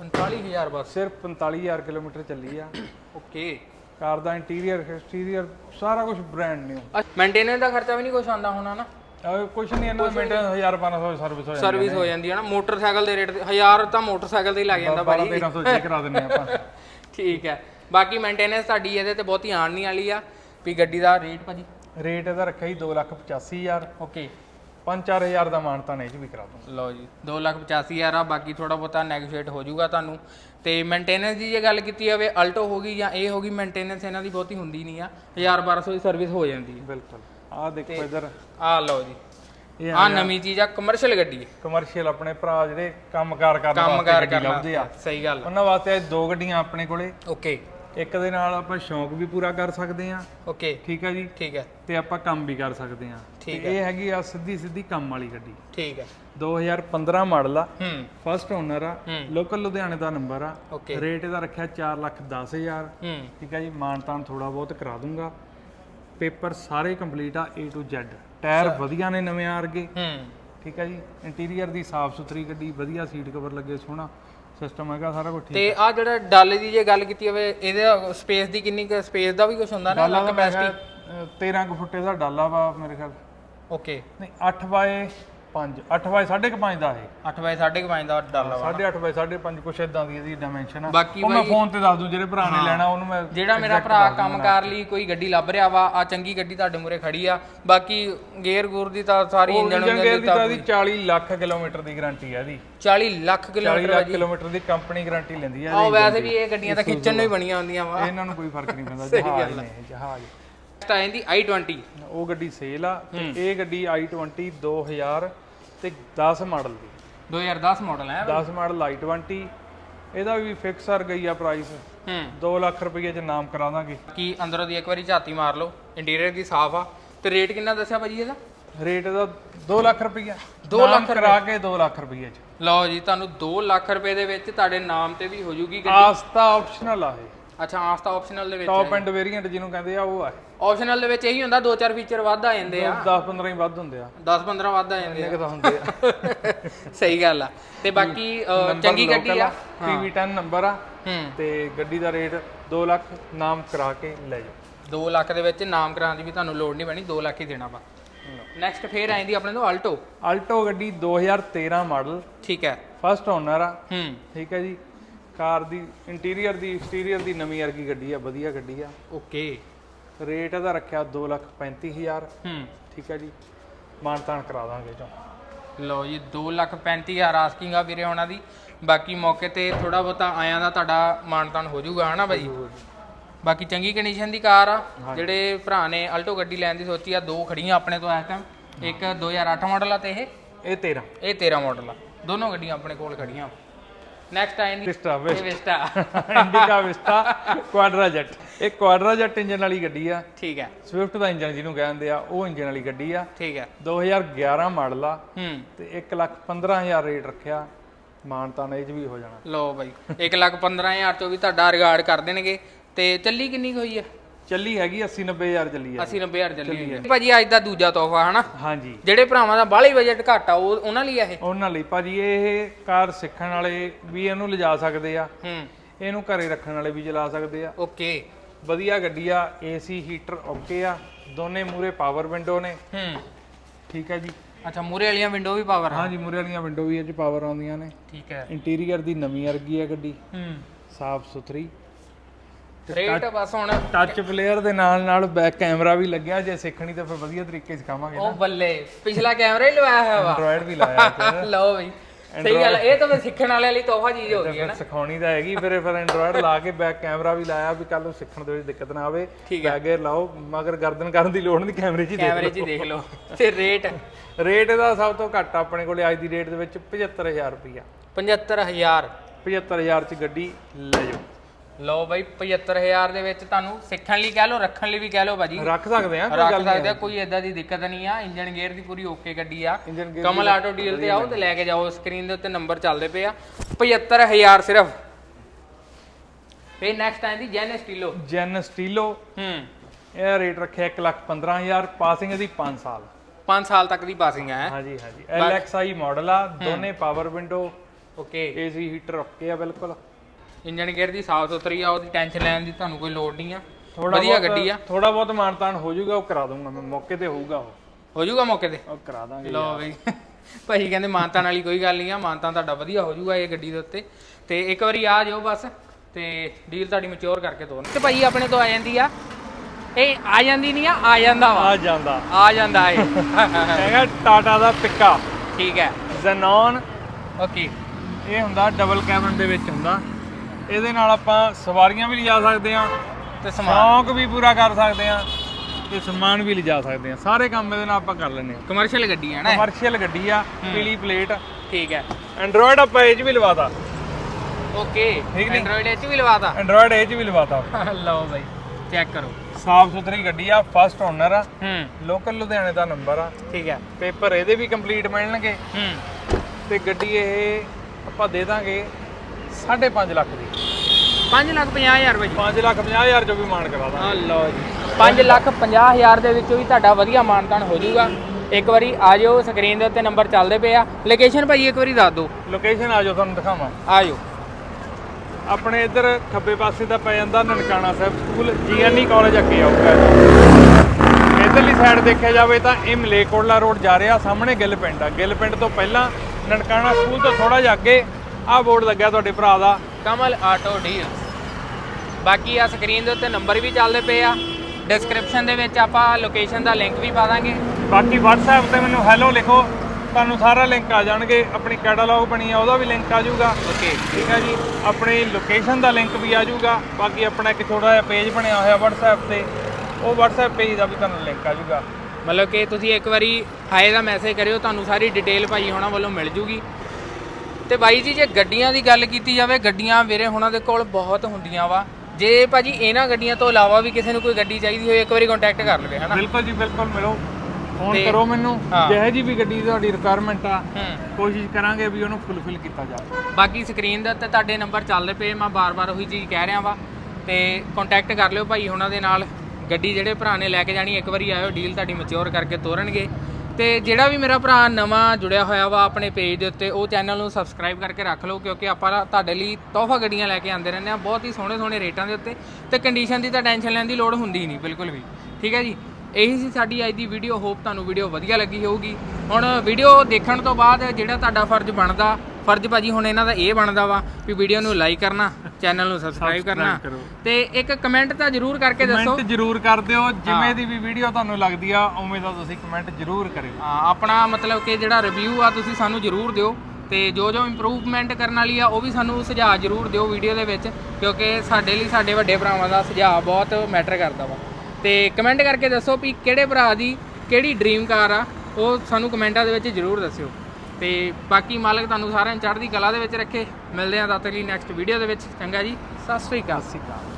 45000 ਬਸ। ਸਿਰਫ 45000 ਕਿਲੋਮੀਟਰ ਚੱਲੀ ਆ। ਓਕੇ। ਕਾਰ ਦਾ ਇੰਟੀਰੀਅਰ ਐਕਸਟੀਰੀਅਰ ਸਾਰਾ ਕੁਝ ਬ੍ਰਾਂਡ ਨਿਊ ਮੇਨਟੇਨੈਂਸ ਦਾ ਖਰਚਾ ਵੀ ਨਹੀਂ ਕੁਛ ਆਉਂਦਾ ਹੋਣਾ ਨਾ? ਕੁਝ ਨਹੀਂ ਇਹਨਾਂ ਮੇਨਟੇਨੈਂਸ 1500 ਸਰਵਿਸ ਹੋ ਜਾਂਦੀ ਸਰਵਿਸ ਹੋ ਜਾਂਦੀ ਹੈ ਨਾ। ਮੋਟਰਸਾਈਕਲ ਦੇ ਰੇਟ ਤੇ 1000 ਤਾਂ ਮੋਟਰਸਾਈਕਲ ਤੇ ਹੀ ਲੱਗ ਜਾਂਦਾ 12 ਭਾਜੀ 1300 ਚੈੱਕ ਕਰਾ ਦਿੰਨੇ ਆਪਾਂ। ਠੀਕ ਹੈ। ਬਾਕੀ ਮੇਨਟੇਨੈਂਸ ਤੁਹਾਡੀ ਇਹਦੇ ਤੇ ਬਹੁਤੀ ਆਣ ਨਹੀਂ ਵਾਲੀ ਆ। ਵੀ ਗੱਡੀ ਦਾ ਰੇਟ ਭਾਜੀ? ਰੇਟ ਇਹਦਾ ਰੱਖਿਆ ਜੀ 285000 ਓਕੇ। 5-4000 ਦਾ ਮਾਨਤਾ ਨਹੀਂ ਚ ਵੀ ਕਰਾ ਦੂੰਗਾ ਲਓ ਜੀ 285000 ਆ ਬਾਕੀ ਥੋੜਾ ਬਹੁਤਾ ਨੈਗੋਸ਼ੀਏਟ ਹੋ ਜਾਊਗਾ ਤੁਹਾਨੂੰ। ਤੇ ਮੇਨਟੇਨੈਂਸ ਦੀ ਜੇ ਗੱਲ ਕੀਤੀ ਜਾਵੇ ਅਲਟੋ ਹੋ ਗਈ ਜਾਂ ਇਹ ਹੋ ਗਈ ਮੇਨਟੇਨੈਂਸ ਇਹਨਾਂ ਦੀ ਬਹੁਤੀ ਹੁੰਦੀ ਨਹੀਂ ਆ। 1000 1200 ਦੀ ਸਰਵਿਸ ਹੋ ਜਾਂਦੀ ਹੈ ਬਿਲਕੁਲ। ਆਹ ਦੇਖੋ ਇਧਰ। ਆ ਲਓ ਜੀ। ਇਹ ਆ। ਨਵੀਂ ਚੀਜ਼ ਆ ਕਮਰਸ਼ੀਅਲ ਗੱਡੀ ਹੈ ਕਮਰਸ਼ੀਅਲ ਆਪਣੇ ਭਰਾ ਜਿਹੜੇ ਕੰਮਕਾਰ ਕਰਨ ਕੰਮ ਵਾਸਤੇ ਕਾਰ ਗੱਡੀ ਕਰਨਾ ਲੱਭਦੇ ਆ। ਸਹੀ ਗੱਲ ਉਹਨਾਂ ਵਾਸਤੇ ਇਹ ਦੋ ਗੱਡੀਆਂ ਆਪਣੇ ਕੋਲੇ। ਓਕੇ। ਇੱਕ ਦੇ ਨਾਲ ਆਪਾਂ ਸ਼ੌਂਕ ਵੀ ਪੂਰਾ ਕਰ ਸਕਦੇ ਆ। ਓਕੇ। ਠੀਕ ਹੈ ਜੀ? ਠੀਕ ਹੈ ਤੇ ਆਪਾਂ ਕੰਮ ਵੀ ਕਰ ਸਕਦੇ ਆ। ਠੀਕ ਇਹ ਹੈਗੀ ਆ ਸਿੱਧੀ ਸਿੱਧੀ ਕੰਮ ਵਾਲੀ ਗੱਡੀ। ਠੀਕ ਹੈ। 2015 ਮਾਡਲ ਆ। ਹੂੰ। ਫਸਟ ਓਨਰ ਆ। ਹੂੰ। ਲੋਕਲ ਲੁਧਿਆਣੇ ਦਾ ਨੰਬਰ ਆ। ਰੇਟ ਇਹਦਾ ਰੱਖਿਆ 4 ਲੱਖ 10000 ਹੂੰ। ਠੀਕ ਹੈ ਜੀ ਮਾਨਤਾਨ ਥੋੜਾ ਬਹੁਤ ਕਰਾ ਦੂੰਗਾ। ਪੇਪਰ ਸਾਰੇ ਕੰਪਲੀਟ ਆ A to Z ਟਾਇਰ ਵਧੀਆ ਨੇ ਨਵੇਂ ਆਰਗੇ। ਹੂੰ। ਠੀਕ ਹੈ ਜੀ ਇੰਟੀਰੀਅਰ ਦੀ ਸਾਫ਼ ਸੁਥਰੀ ਗੱਡੀ ਵਧੀਆ ਸੀਟ ਕਵਰ ਲੱਗੇ ਸੋਹਣਾ ਸਿਸਟਮ ਹੈਗਾ ਸਾਰਾ ਕੁਝ ਠੀਕ ਤੇ ਆ। ਜਿਹੜਾ ਡੱਲ ਦੀ ਜੇ ਗੱਲ ਕੀਤੀ ਹੋਵੇ ਇਹਦੇ ਸਪੇਸ ਦੀ ਕਿੰਨੀ ਸਪੇਸ ਦਾ ਵੀ ਕੁਝ ਹੁੰਦਾ ਨਾ ਕੈਪੈਸਿਟੀ 13 ਕੁ ਫੁੱਟੇ ਦਾ ਡਾਲਾ ਵਾ ਮੇਰੇ ਖਿਆਲ। ਓਕੇ। ਨਹੀਂ 8 ਬਾਏ 5 8 ਬਾਏ 5.5 ਦਾ ਇਹ। 8 ਬਾਈ 5.5 ਦਾ ਡੱਲ ਵਾ 8.5 ਬਾਏ 5.5 ਕੁਛ ਇਦਾਂ ਦੀ ਇਹਦੀ ਡਾਈਮੈਂਸ਼ਨ ਆ। ਬਾਕੀ ਉਹ ਮੈਂ ਫੋਨ ਤੇ ਦੱਸ ਦੂੰ ਜਿਹੜੇ ਭਰਾ ਨੇ ਲੈਣਾ ਉਹਨੂੰ ਮੈਂ ਜਿਹੜਾ ਮੇਰਾ ਭਰਾ ਕੰਮਕਾਰ ਲਈ ਕੋਈ ਗੱਡੀ ਲੱਭ ਰਿਹਾ ਵਾ ਆ ਚੰਗੀ ਗੱਡੀ ਤੁਹਾਡੇ ਮੂਰੇ ਖੜੀ ਆ। ਬਾਕੀ ਗੇਅਰ ਗੂਰ ਦੀ ਤਾਂ ਸਾਰੀ ਇੰਜਨ ਇੰਜਨ ਗੇਅਰ ਦੀ ਤਾਂ ਇਹਦੀ 40 ਲੱਖ ਕਿਲੋਮੀਟਰ ਦੀ ਗਾਰੰਟੀ ਹੈ ਇਹਦੀ। 40 ਲੱਖ 40 ਕਿਲੋਮੀਟਰ ਲੱਖ ਕਿਲੋਮੀਟਰ ਦੀ ਕੰਪਨੀ ਗਾਰੰਟੀ ਲੈਂਦੀ ਆ ਵੈਸੇ ਵੀ ਇਹ ਗੱਡੀਆਂ ਤਾਂ ਖਿੱਚਣ ਨੂੰ ਹੀ ਬਣੀਆਂ ਹੁੰਦੀਆਂ ਵਾ। ਇਹਨਾਂ ਨੂੰ ਕੋਈ ਫ਼ਰਕ ਨਹੀਂ ਪੈਂਦਾ ਜਹਾਜ਼ ਨੇ ਇਹ, ਜਹਾਜ਼। ਨੈਕਸਟ ਆ ਜਾਂਦੀ i20 ਉਹ ਗੱਡੀ ਸੇਲ ਆ ਤੇ ਇਹ ਗੱਡੀ i20 2000 ਤੇ 10 ਮਾਡਲ ਦੀ। 2010 ਮਾਡਲ ਹੈ। 10 ਮਾਡਲ i20 ਇਹਦਾ ਵੀ ਫਿਕਸਰ ਗਈ ਆ ਪ੍ਰਾਈਸ ਹੂੰ। 2 ਲੱਖ ਰੁਪਏ ਚ ਨਾਮ ਕਰਾ ਦਾਂਗੇ। ਕੀ ਅੰਦਰੋਂ ਦੀ ਇੱਕ ਵਾਰੀ ਝਾਤੀ ਮਾਰ ਲਓ ਇੰਟੀਰੀਅਰ ਦੀ ਸਾਫ਼ ਆ। ਤੇ ਰੇਟ ਕਿੰਨਾ ਦੱਸਿਆ ਭਾਜੀ ਇਹਦਾ? ਰੇਟ ਇਹਦਾ 2 ਲੱਖ ਰੁਪਏ ਦੋ ਲੱਖ ਕਰਾ ਕੇ 2 ਲੱਖ ਰੁਪਏ ਚ। ਲਓ ਜੀ ਤੁਹਾਨੂੰ 2 ਲੱਖ ਰੁਪਏ ਦੇ ਵਿੱਚ ਤੁਹਾਡੇ ਨਾਮ ਤੇ ਵੀ ਹੋ ਜੂਗੀ ਗੱਡੀ। ਆਸਤਾ ਆਪਸ਼ਨਲ ਆ ਇਹ। ਅੱਛਾ ਆਸਤਾ ਆਪਸ਼ਨਲ ਦੇ ਵਿੱਚ ਟੌਪ ਐਂਡ ਵੇਰੀਐਂਟ ਜਿਹਨੂੰ ਕਹਿੰਦੇ ਆ ਉਹ ਆ। ਆਪਸ਼ਨਲ ਦੇ ਵਿੱਚ ਇਹੀ ਹੁੰਦਾ ਦੋ ਚਾਰ ਫੀਚਰ ਵੱਧ ਆ ਜਾਂਦੇ ਆ। 10 15 ਹੀ ਵੱਧ ਹੁੰਦੇ ਆ। 10 15 ਵੱਧ ਆ ਜਾਂਦੇ ਇੰਨੇ ਕੁ ਤਾਂ ਹੁੰਦੇ ਆ। ਆ ਸਹੀ ਗੱਲ ਆ। ਤੇ ਬਾਕੀ ਚੰਗੀ ਗੱਡੀ ਆ। PV10 ਨੰਬਰ ਆ। ਤੇ ਗੱਡੀ ਦਾ ਰੇਟ 2 ਲੱਖ ਨਾਮ ਕਰਾ ਕੇ ਲੈ ਜਾਓ। 2 ਲੱਖ ਦੇ ਵਿੱਚ ਨਾਮ ਕਰਾਉਣ ਦੀ ਵੀ ਤੁਹਾਨੂੰ ਲੋੜ ਨਹੀਂ ਪੈਣੀ 2 ਲੱਖ ਹੀ ਦੇਣਾ ਵਾ। ਨੈਕਸਟ ਫੇਰ ਆਂਦੀ ਆਪਣੇ ਤੋਂ ਆਲਟੋ ਆਲਟੋ ਗੱਡੀ 2013 ਮਾਡਲ ਠੀਕ ਹੈ। ਫਸਟ ਓਨਰ ਆ। ਹੂੰ। ਠੀਕ ਹੈ ਜੀ। ਕਾਰ ਦੀ ਇੰਟੀਰੀਅਰ ਦੀ ਐਕਸਟੀਰੀਅਰ ਦੀ ਨਵੀਂ ਵਰਗੀ ਗੱਡੀ ਆ ਵਧੀਆ ਗੱਡੀ ਆ। ਓਕੇ ਰੇਟ ਇਹਦਾ ਰੱਖਿਆ 235000 ਹੂੰ। ਠੀਕ ਹੈ ਜੀ। ਮਾਨਤਾਨ ਕਰਾ ਦਾਂਗੇ ਚੋਂ। ਲਓ ਜੀ 2 ਲੱਖ 35000 ਆਸਕਿੰਗ ਆ ਵੀਰੇ ਉਹਨਾਂ ਦੀ। ਬਾਕੀ ਮੌਕੇ ਤੇ ਥੋੜਾ ਬਹੁਤਾ ਆਇਆਂ ਦਾ ਤੁਹਾਡਾ ਮਾਨਤਾਨ ਹੋ ਜਾਊਗਾ ਹਨਾ ਬਾਈ? ਬਾਕੀ ਚੰਗੀ ਕੰਡੀਸ਼ਨ ਦੀ ਕਾਰ ਆ। ਜਿਹੜੇ ਭਰਾ ਨੇ ਅਲਟੋ ਗੱਡੀ ਲੈਣ ਦੀ ਸੋਚੀ ਆ ਦੋ ਖੜੀਆਂ ਆਪਣੇ ਤੋਂ ਇਸ ਟਾਈਮ ਇੱਕ 2008 ਮਾਡਲ ਆ ਤੇ ਇਹ। ਇਹ 13 ਇਹ 13 ਮਾਡਲ ਆ। ਦੋਨੋਂ ਗੱਡੀਆਂ ਆਪਣੇ ਕੋਲ ਖੜੀਆਂ। ਨੈਕਸਟ ਆਏਂਦੀ ਵਿਸਟਾ ਇਹ Vista Indica Vista Quadrajet ਇਹ ਕੁਆਡਰਾ ਜੈਟ ਇੰਜਨ ਵਾਲੀ ਗੱਡੀ ਆ। ਠੀਕ ਹੈ। ਸਵਿਫਟ ਦਾ ਇੰਜਨ ਜਿਹਨੂੰ ਕਹਿੰਦੇ ਆ ਉਹ ਇੰਜਨ ਵਾਲੀ ਗੱਡੀ ਆ। ਠੀਕ ਹੈ। 2011 ਮਾਡਲ ਆ। ਹੂੰ। ਤੇ 1 ਲੱਖ 15000 ਰੇਟ ਰੱਖਿਆ। ਮਾਨਤਾਨ ਇਹ ਵੀ ਹੋ ਜਾਣਾ। ਲਓ ਬਾਈ 1 ਲੱਖ 15000 ਤੋਂ ਵੀ ਤੁਹਾਡਾ ਰਿਗਾਰਡ ਕਰ ਦੇਣਗੇ। ਤੇ ਚੱਲੀ ਕਿੰਨੀ ਹੋਈ ਆ? ਚੱਲੀ ਹੈਗੀ 80 90000 ਚੱਲੀ ਆ 80 90000 ਚੱਲੀ ਆ ਭਾਜੀ ਅੱਜ ਦਾ ਦੂਜਾ ਤੋਹਫਾ ਹਨਾ? ਹਾਂਜੀ। ਜਿਹੜੇ ਭਰਾਵਾਂ ਦਾ ਬਾਹਲੀ ਬਜਟ ਘੱਟ ਆ ਉਹ ਉਹਨਾਂ ਲਈ ਆ ਇਹ? ਉਹਨਾਂ ਲਈ। ਭਾਜੀ ਇਹ ਕਾਰ ਸਿੱਖਣ ਵਾਲੇ ਵੀ ਇਹਨੂੰ ਲਿਜਾ ਸਕਦੇ ਆ। ਹੂੰ। ਇਹਨੂੰ ਘਰੇ ਰੱਖਣ ਵਾਲੇ ਵੀ ਚਲਾ ਸਕਦੇ ਆ। ਓਕੇ। ਵਧੀਆ ਗੱਡੀ ਆ ਏਸੀ ਹੀਟਰ ਓਕੇ ਆ। ਦੋਨੇ ਮੂਰੇ ਪਾਵਰ ਵਿੰਡੋ ਨੇ। ਹੂੰ। ਠੀਕ ਹੈ ਜੀ। ਅੱਛਾ ਮੂਰੇ ਵਾਲੀਆਂ ਵਿੰਡੋ ਵੀ ਪਾਵਰ ਆ? ਹਾਂਜੀ ਮੂਰੇ ਵਾਲੀਆਂ ਵਿੰਡੋ ਵੀ ਇਹ ਚ ਪਾਵਰ ਆਉਂਦੀਆਂ ਨੇ। ਠੀਕ ਹੈ। ਇੰਟੀਰੀਅਰ ਦੀ ਨਵੀਂ ਵਰਗੀ ਆ ਗੱਡੀ। ਹੂੰ। ਸਾਫ਼ ਸੁਥਰੀ ਰੇਟ ਬਸ ਹੁਣ ਟੱਚ ਪਲੇਅਰ ਦੇ ਨਾਲ ਨਾਲ ਬੈਕ ਕੈਮਰਾ ਵੀ ਲੱਗਿਆ ਜੇ ਸਿੱਖਣੀ ਤਾਂ ਫਿਰ ਵਧੀਆ ਤਰੀਕੇ ਸਿਖਾਵਾਂਗੇ ਉਹ ਬੱਲੇ ਪਿਛਲਾ ਕੈਮਰਾ ਹੀ ਲਵਾਇਆ ਹੋਇਆ ਵਾ। ਐਂਡਰੋਇਡ ਵੀ ਲਾਇਆ। ਲਓ ਬਈ ਸਹੀ ਗੱਲ ਇਹ ਤਾਂ ਸਿੱਖਣ ਵਾਲਿਆਂ ਲਈ ਤੋਹਫਾ ਚੀਜ਼ ਹੋ ਗਈ ਹੈ ਫਿਰ ਸਿਖਾਉਣੀ ਤਾਂ ਹੈਗੀ ਫਿਰ ਫਿਰ ਐਂਡਰੋਇਡ ਲਾ ਕੇ ਬੈਕ ਕੈਮਰਾ ਵੀ ਲਾਇਆ ਵੀ ਕੱਲ ਨੂੰ ਸਿੱਖਣ ਦੇ ਵਿੱਚ ਦਿੱਕਤ ਨਾ ਆਵੇ। ਗੇਅਰ ਲਾਓ ਮਗਰ ਗਰਦਨ ਕਰਨ ਦੀ ਲੋੜ ਨਹੀਂ ਕੈਮਰੇ 'ਚ ਦੇਖ ਕੈਮਰੇ 'ਚ ਦੇਖ ਲਓ। ਤੇ ਰੇਟ ਰੇਟ ਇਹਦਾ ਸਭ ਤੋਂ ਘੱਟ ਆਪਣੇ ਕੋਲੇ ਅੱਜ ਦੀ ਰੇਟ ਦੇ ਵਿੱਚ 75000 ਰੁਪਇਆ 75000 75000 ਚ ਗੱਡੀ ਲੈ ਜਾਓ। ਲਓ ਬਾਈ 75000 ਦੇ ਵਿੱਚ ਤੁਹਾਨੂੰ ਸਿੱਖਣ ਲਈ ਕਹਿ ਲਓ ਰੱਖਣ ਲਈ ਵੀ ਕਹਿ ਲਓ ਭਾਜੀ। ਰੱਖ ਸਕਦੇ ਆ ਰੱਖ ਸਕਦੇ ਆ ਕੋਈ ਏਦਾਂ ਦੀ ਦਿੱਕਤ ਨਹੀਂ ਆ। ਇੰਜਨ ਗੇਅਰ ਦੀ ਪੂਰੀ ਓਕੇ ਗੱਡੀ ਆ। ਕਮਲ ਆਟੋ ਡੀਲ ਤੇ ਆਓ ਤੇ ਲੈ ਕੇ ਜਾਓ ਸਕਰੀਨ ਦੇ ਉੱਤੇ ਨੰਬਰ ਚੱਲਦੇ ਪਏ ਆ। 75000 ਸਿਰਫ। ਫੇਰ ਨੈਕਸਟ ਆਂਦੀ ਜੈਨ ਸਟੀਲੋ ਜੈਨ ਸਟੀਲੋ ਹੂੰ। ਇਹ ਰੇਟ ਰੱਖਿਆ 115000 ਪਾਸਿੰਗ ਦੀ 5 ਸਾਲ। 5 ਸਾਲ ਤੱਕ ਦੀ ਪਾਸਿੰਗ ਹੈ। ਹਾਂਜੀ ਹਾਂਜੀ। LXI ਮਾਡਲ ਆ ਦੋਨੇ power window okay AC heater okay ਆ ਬਿਲਕੁਲ। ਇੰਜਨ ਗੇਅਰ ਦੀ ਸਾਫ਼ ਸੁਥਰੀ ਆ ਉਹਦੀ ਟੈਨਸ਼ਨ ਲੈਣ ਦੀ ਤੁਹਾਨੂੰ ਕੋਈ ਲੋੜ ਨਹੀਂ ਆ। ਵਧੀਆ ਗੱਡੀ ਆ। ਥੋੜਾ ਬਹੁਤ ਮਾਨਤਾਨ ਹੋ ਜਾਊਗਾ ਉਹ ਕਰਾ ਦੂੰਗਾ ਮੈਂ ਮੌਕੇ ਤੇ ਹੋਊਗਾ ਉਹ। ਹੋ ਜਾਊਗਾ ਮੌਕੇ ਤੇ? ਉਹ ਕਰਾ ਦਾਂਗੇ ਲਓ ਬਈ। ਭਾਈ ਕਹਿੰਦੇ ਮਾਨਤਾਨ ਵਾਲੀ ਕੋਈ ਗੱਲ ਨਹੀਂ ਆ ਮਾਨਤਾਨ ਤੁਹਾਡਾ ਵਧੀਆ ਹੋ ਜਾਊਗਾ ਇਹ ਗੱਡੀ ਦੇ ਉੱਤੇ। ਤੇ ਇੱਕ ਵਾਰੀ ਆ ਜਾਓ ਬਸ ਤੇ ਡੀਲ ਤੁਹਾਡੀ ਮੈਚੁਰ ਕਰਕੇ ਦੋ ਤੇ ਭਾਈ ਆਪਣੇ ਤੋਂ ਆ ਜਾਂਦੀ ਆ। ਇਹ ਆ ਜਾਂਦੀ ਨਹੀਂ ਆ ਆ ਜਾਂਦਾ ਵਾ। ਆ ਜਾਂਦਾ। ਆ ਜਾਂਦਾ ਏ ਹੈਗਾ ਟਾਟਾ ਦਾ ਪਿੱਕਾ। ਠੀਕ ਹੈ। Xenon okay. ਇਹ ਹੁੰਦਾ ਡਬਲ ਕੈਬਨ ਦੇ ਵਿੱਚ ਹੁੰਦਾ। ਇਹਦੇ ਨਾਲ ਆਪਾਂ ਸਵਾਰੀਆਂ ਵੀ ਲਿਜਾ ਸਕਦੇ ਆ ਤੇ ਸਮਾਨ। ਸ਼ੌਂਕ ਵੀ ਪੂਰਾ ਕਰ ਸਕਦੇ ਆ ਤੇ ਸਮਾਨ ਵੀ ਲਿਜਾ ਸਕਦੇ ਆ ਸਾਰੇ ਕੰਮ ਇਹਦੇ ਨਾਲ ਆਪਾਂ ਕਰ ਲੈਂਦੇ ਆ ਕਮਰਸ਼ੀਅਲ ਗੱਡੀ ਹੈ ਨਾ ਇਹ? ਕਮਰਸ਼ੀਅਲ ਗੱਡੀ ਆ ਪੀਲੀ ਪਲੇਟ। ਠੀਕ ਹੈ। ਐਂਡਰੋਇਡ ਆਪਾਂ ਇਹ 'ਚ ਵੀ ਲਵਾਤਾ ਓਕੇ। ਠੀਕ ਨੀ? ਐਂਡਰੋਇਡ ਇਹ 'ਚ ਵੀ ਲਵਾਤਾ ਐਂਡਰੋਇਡ ਇਹ 'ਚ ਵੀ ਲਵਾਤਾ ਲਓ ਬਾਈ ਚੈੱਕ ਕਰੋ। ਸਾਫ਼ ਸੁਥਰੀ ਗੱਡੀ ਆ ਫਸਟ ਓਨਰ ਆ। ਹੂੰ। ਲੋਕਲ ਲੁਧਿਆਣੇ ਦਾ ਨੰਬਰ ਆ। ਠੀਕ ਹੈ। ਪੇਪਰ ਇਹਦੇ ਵੀ ਕੰਪਲੀਟ ਮਿਲਣਗੇ। ਹੂੰ। ਤੇ ਗੱਡੀ ਇਹ ਆਪਾਂ ਦੇ ਦਾਂਗੇ। 5.5 ਲੱਖ ਦੀ। 5 ਲੱਖ 50000 ਰੁਪਏ 5 ਲੱਖ 50000 ਜੋ ਵੀ ਮਾਨ ਕਰਾ ਦਾਂਗੇ। ਆ ਲਓ ਜੀ। 5 ਲੱਖ 50000 ਦੇ ਵਿੱਚੋਂ ਵੀ ਤੁਹਾਡਾ ਵਧੀਆ ਮਾਨਤਾਨ ਹੋ ਜਾਊਗਾ। ਇੱਕ ਵਾਰੀ ਆ ਜਾਓ ਸਕਰੀਨ ਦੇ ਉੱਤੇ ਨੰਬਰ ਚੱਲਦੇ ਪਏ ਆ। ਲੋਕੇਸ਼ਨ ਭਾਈ ਇੱਕ ਵਾਰੀ ਦੱਸ ਦਿਓ। ਲੋਕੇਸ਼ਨ ਆ ਜਾਓ ਤੁਹਾਨੂੰ ਦਿਖਾਵਾਂ। ਆ ਜਾਓ ਆਪਣੇ ਇੱਧਰ ਖੱਬੇ ਪਾਸੇ ਦਾ ਪੈ ਜਾਂਦਾ Nankana Sahib school GNE college ਅੱਗੇ ਆਊਗਾ। ਇੱਧਰਲੀ ਸਾਈਡ ਦੇਖਿਆ ਜਾਵੇ ਤਾਂ ਇਹ ਮਲੇਕੋਟਲਾ ਰੋਡ ਜਾ ਰਿਹਾ ਸਾਹਮਣੇ ਗਿੱਲ ਪਿੰਡ ਆ। ਗਿੱਲ ਪਿੰਡ ਤੋਂ ਪਹਿਲਾਂ ਨਨਕਾਣਾ ਸਕੂਲ ਤੋਂ ਥੋੜਾ ਜਿਹਾ ਅੱਗੇ ਆਹ ਬੋਰਡ ਲੱਗਿਆ ਤੁਹਾਡੇ ਭਰਾ ਦਾ। ਕਮਲ ਆਟੋ ਡੀਲਸ ਬਾਕੀ ਆ ਸਕਰੀਨ ਦੇ ਉੱਤੇ ਨੰਬਰ ਵੀ ਚੱਲਦੇ ਪਏ ਆ। ਡਿਸਕ੍ਰਿਪਸ਼ਨ ਦੇ ਵਿੱਚ ਆਪਾਂ ਲੋਕੇਸ਼ਨ ਦਾ ਲਿੰਕ ਵੀ ਪਾ ਦਾਂਗੇ। ਬਾਕੀ WhatsApp ਤੇ ਮੈਨੂੰ ਹੈਲੋ ਲਿਖੋ। ਤੁਹਾਨੂੰ ਸਾਰਾ ਲਿੰਕ ਆ ਜਾਣਗੇ। ਆਪਣੀ ਕੈਟਾਲੌਗ ਬਣੀ ਆ ਉਹਦਾ ਵੀ ਲਿੰਕ ਆ ਜਾਊਗਾ। ਓਕੇ ਠੀਕ ਹੈ ਜੀ? ਆਪਣੀ ਲੋਕੇਸ਼ਨ ਦਾ ਲਿੰਕ ਵੀ ਆ ਜਾਊਗਾ। ਬਾਕੀ ਆਪਣਾ ਇੱਕ ਛੋਟਾ ਜਿਹਾ ਪੇਜ ਬਣਿਆ ਹੋਇਆ WhatsApp ਤੇ। ਉਹ WhatsApp ਪੇਜ ਦਾ ਵੀ ਤੁਹਾਨੂੰ ਲਿੰਕ ਆ ਜਾਊਗਾ। ਮਤਲਬ ਕਿ ਤੁਸੀਂ ਇੱਕ ਵਾਰੀ ਹਾਏ ਦਾ ਮੈਸੇਜ ਕਰਿਓ ਤੁਹਾਨੂੰ ਸਾਰੀ ਡਿਟੇਲ ਭਾਈ ਹੋਣਾ ਵੱਲੋਂ ਮਿਲ ਜੂਗੀ। ਤੇ ਬਾਈ ਜੀ ਜੇ ਗੱਡੀਆਂ ਦੀ ਗੱਲ ਕੀਤੀ ਜਾਵੇ ਗੱਡੀਆਂ ਵੀਰੇ ਹੁਣਾਂ ਦੇ ਕੋਲ ਬਹੁਤ ਹੁੰਦੀਆਂ ਵਾ। ਜੇ ਭਾਜੀ ਇਹਨਾਂ ਗੱਡੀਆਂ ਤੋਂ ਇਲਾਵਾ ਵੀ ਕਿਸੇ ਨੂੰ ਕੋਈ ਗੱਡੀ ਚਾਹੀਦੀ ਹੋਏ ਇੱਕ ਵਾਰੀ ਕੰਟੈਕਟ ਕਰ ਲਵੇ ਹਨਾ? ਬਿਲਕੁਲ ਜੀ ਬਿਲਕੁਲ ਮਿਲੋ। ਫੋਨ ਕਰੋ ਮੈਨੂੰ। ਜਿਹੇ ਜੀ ਵੀ ਗੱਡੀ ਤੁਹਾਡੀ ਰਿਕੁਆਇਰਮੈਂਟ ਆ ਕੋਸ਼ਿਸ਼ ਕਰਾਂਗੇ ਵੀ ਉਹਨੂੰ ਫੁੱਲਫਿਲ ਕੀਤਾ ਜਾਵੇ। ਬਾਕੀ ਸਕਰੀਨ ਦੇ ਉੱਤੇ ਤੁਹਾਡੇ ਨੰਬਰ ਚੱਲਦੇ ਪਏ ਮੈਂ ਬਾਰ-ਬਾਰ ਉਹੀ ਚੀਜ਼ ਕਹਿ ਰਿਹਾ ਵਾ। ਤੇ ਕੰਟੈਕਟ ਕਰ ਲਿਓ ਭਾਈ ਉਹਨਾਂ ਦੇ ਨਾਲ। ਗੱਡੀ ਜਿਹੜੇ ਭਰਾ ਨੇ ਲੈ ਕੇ ਜਾਣੀ ਇੱਕ ਵਾਰੀ ਆਇਓ ਡੀਲ ਤੁਹਾਡੀ ਮੈਚੁਰ ਕਰਕੇ ਤੋਰਨਗੇ। ਤੇ ਜਿਹੜਾ ਵੀ ਮੇਰਾ ਭਰਾ ਨਵਾਂ ਜੁੜਿਆ ਹੋਇਆ ਵਾ ਆਪਣੇ ਪੇਜ ਦੇ ਉੱਤੇ, ਉਹ ਚੈਨਲ ਨੂੰ ਸਬਸਕ੍ਰਾਈਬ ਕਰਕੇ ਰੱਖ ਲਓ, ਕਿਉਂਕਿ ਆਪਾਂ ਤੁਹਾਡੇ ਲਈ ਤੋਹਫਾ ਗੱਡੀਆਂ ਲੈ ਕੇ ਆਉਂਦੇ ਰਹਿੰਦੇ ਆ ਬਹੁਤ ਹੀ ਸੋਹਣੇ ਸੋਹਣੇ ਰੇਟਾਂ ਦੇ ਉੱਤੇ ਤੇ ਕੰਡੀਸ਼ਨ ਦੀ ਤਾਂ ਟੈਨਸ਼ਨ ਲੈਣ ਦੀ ਲੋੜ ਹੁੰਦੀ ਹੀ ਨਹੀਂ, ਬਿਲਕੁਲ ਵੀ। ਠੀਕ ਹੈ ਜੀ? ਇਹੀ ਸੀ ਸਾਡੀ ਅੱਜ ਦੀ ਵੀਡੀਓ ਹੋਪ ਤੁਹਾਨੂੰ ਵੀਡੀਓ ਵਧੀਆ ਲੱਗੀ ਹੋਊਗੀ। ਹੁਣ ਵੀਡੀਓ ਦੇਖਣ ਤੋਂ ਬਾਅਦ ਜਿਹੜਾ ਤੁਹਾਡਾ ਫਰਜ਼ ਬਣਦਾ ਫਰਜ਼ ਭਾਜੀ ਹੁਣ ਇਹਨਾਂ ਦਾ ਇਹ ਬਣਦਾ ਵਾ ਵੀ ਵੀਡੀਓ ਨੂੰ ਲਾਈਕ ਕਰਨਾ ਚੈਨਲ ਨੂੰ ਸਬਸਕ੍ਰਾਈਬ ਕਰਨਾ। ਕਰੋ। ਤੇ ਇੱਕ ਕਮੈਂਟ ਤਾਂ ਜ਼ਰੂਰ ਕਰਕੇ ਦੱਸੋ। ਕਮੈਂਟ ਜ਼ਰੂਰ ਕਰ ਦਿਓ ਜਿਵੇਂ ਦੀ ਵੀ ਵੀਡੀਓ ਤੁਹਾਨੂੰ ਲੱਗਦੀ ਆ ਉਵੇਂ ਦਾ ਤੁਸੀਂ ਕਮੈਂਟ ਜ਼ਰੂਰ ਕਰਿਓ। ਹਾਂ, ਆਪਣਾ ਮਤਲਬ ਕਿ ਜਿਹੜਾ ਰਿਵਿਊ ਆ ਤੁਸੀਂ ਸਾਨੂੰ ਜ਼ਰੂਰ ਦਿਓ। ਤੇ ਜੋ ਜੋ ਇੰਪਰੂਵਮੈਂਟ ਕਰਨ ਵਾਲੀ ਆ ਉਹ ਵੀ ਸਾਨੂੰ ਸੁਝਾਅ ਜ਼ਰੂਰ ਦਿਓ ਵੀਡੀਓ ਦੇ ਵਿੱਚ ਕਿਉਂਕਿ ਸਾਡੇ ਲਈ ਸਾਡੇ ਵੱਡੇ ਭਰਾਵਾਂ ਦਾ ਸੁਝਾਅ ਬਹੁਤ ਮੈਟਰ ਕਰਦਾ ਵਾ। ਤੇ ਕਮੈਂਟ ਕਰਕੇ ਦੱਸੋ ਵੀ ਕਿਹੜੇ ਭਰਾ ਦੀ ਕਿਹੜੀ ਡ੍ਰੀਮ ਕਾਰ ਆ ਉਹ ਸਾਨੂੰ ਕਮੈਂਟਾਂ ਦੇ ਵਿੱਚ ਜ਼ਰੂਰ ਦੱਸਿਓ। ਤੇ ਬਾਕੀ ਮਾਲਕ ਤੁਹਾਨੂੰ ਸਾਰਿਆਂ ਨੂੰ ਚੜ੍ਹਦੀ ਕਲਾ ਦੇ ਵਿੱਚ ਰੱਖੇ। ਮਿਲਦੇ ਹਾਂ ਤਦ ਤੱਕ ਲਈ ਨੈਕਸਟ ਵੀਡੀਓ ਦੇ ਵਿੱਚ। ਚੰਗਾ ਜੀ। ਸਤਿ ਸ਼੍ਰੀ ਅਕਾਲ।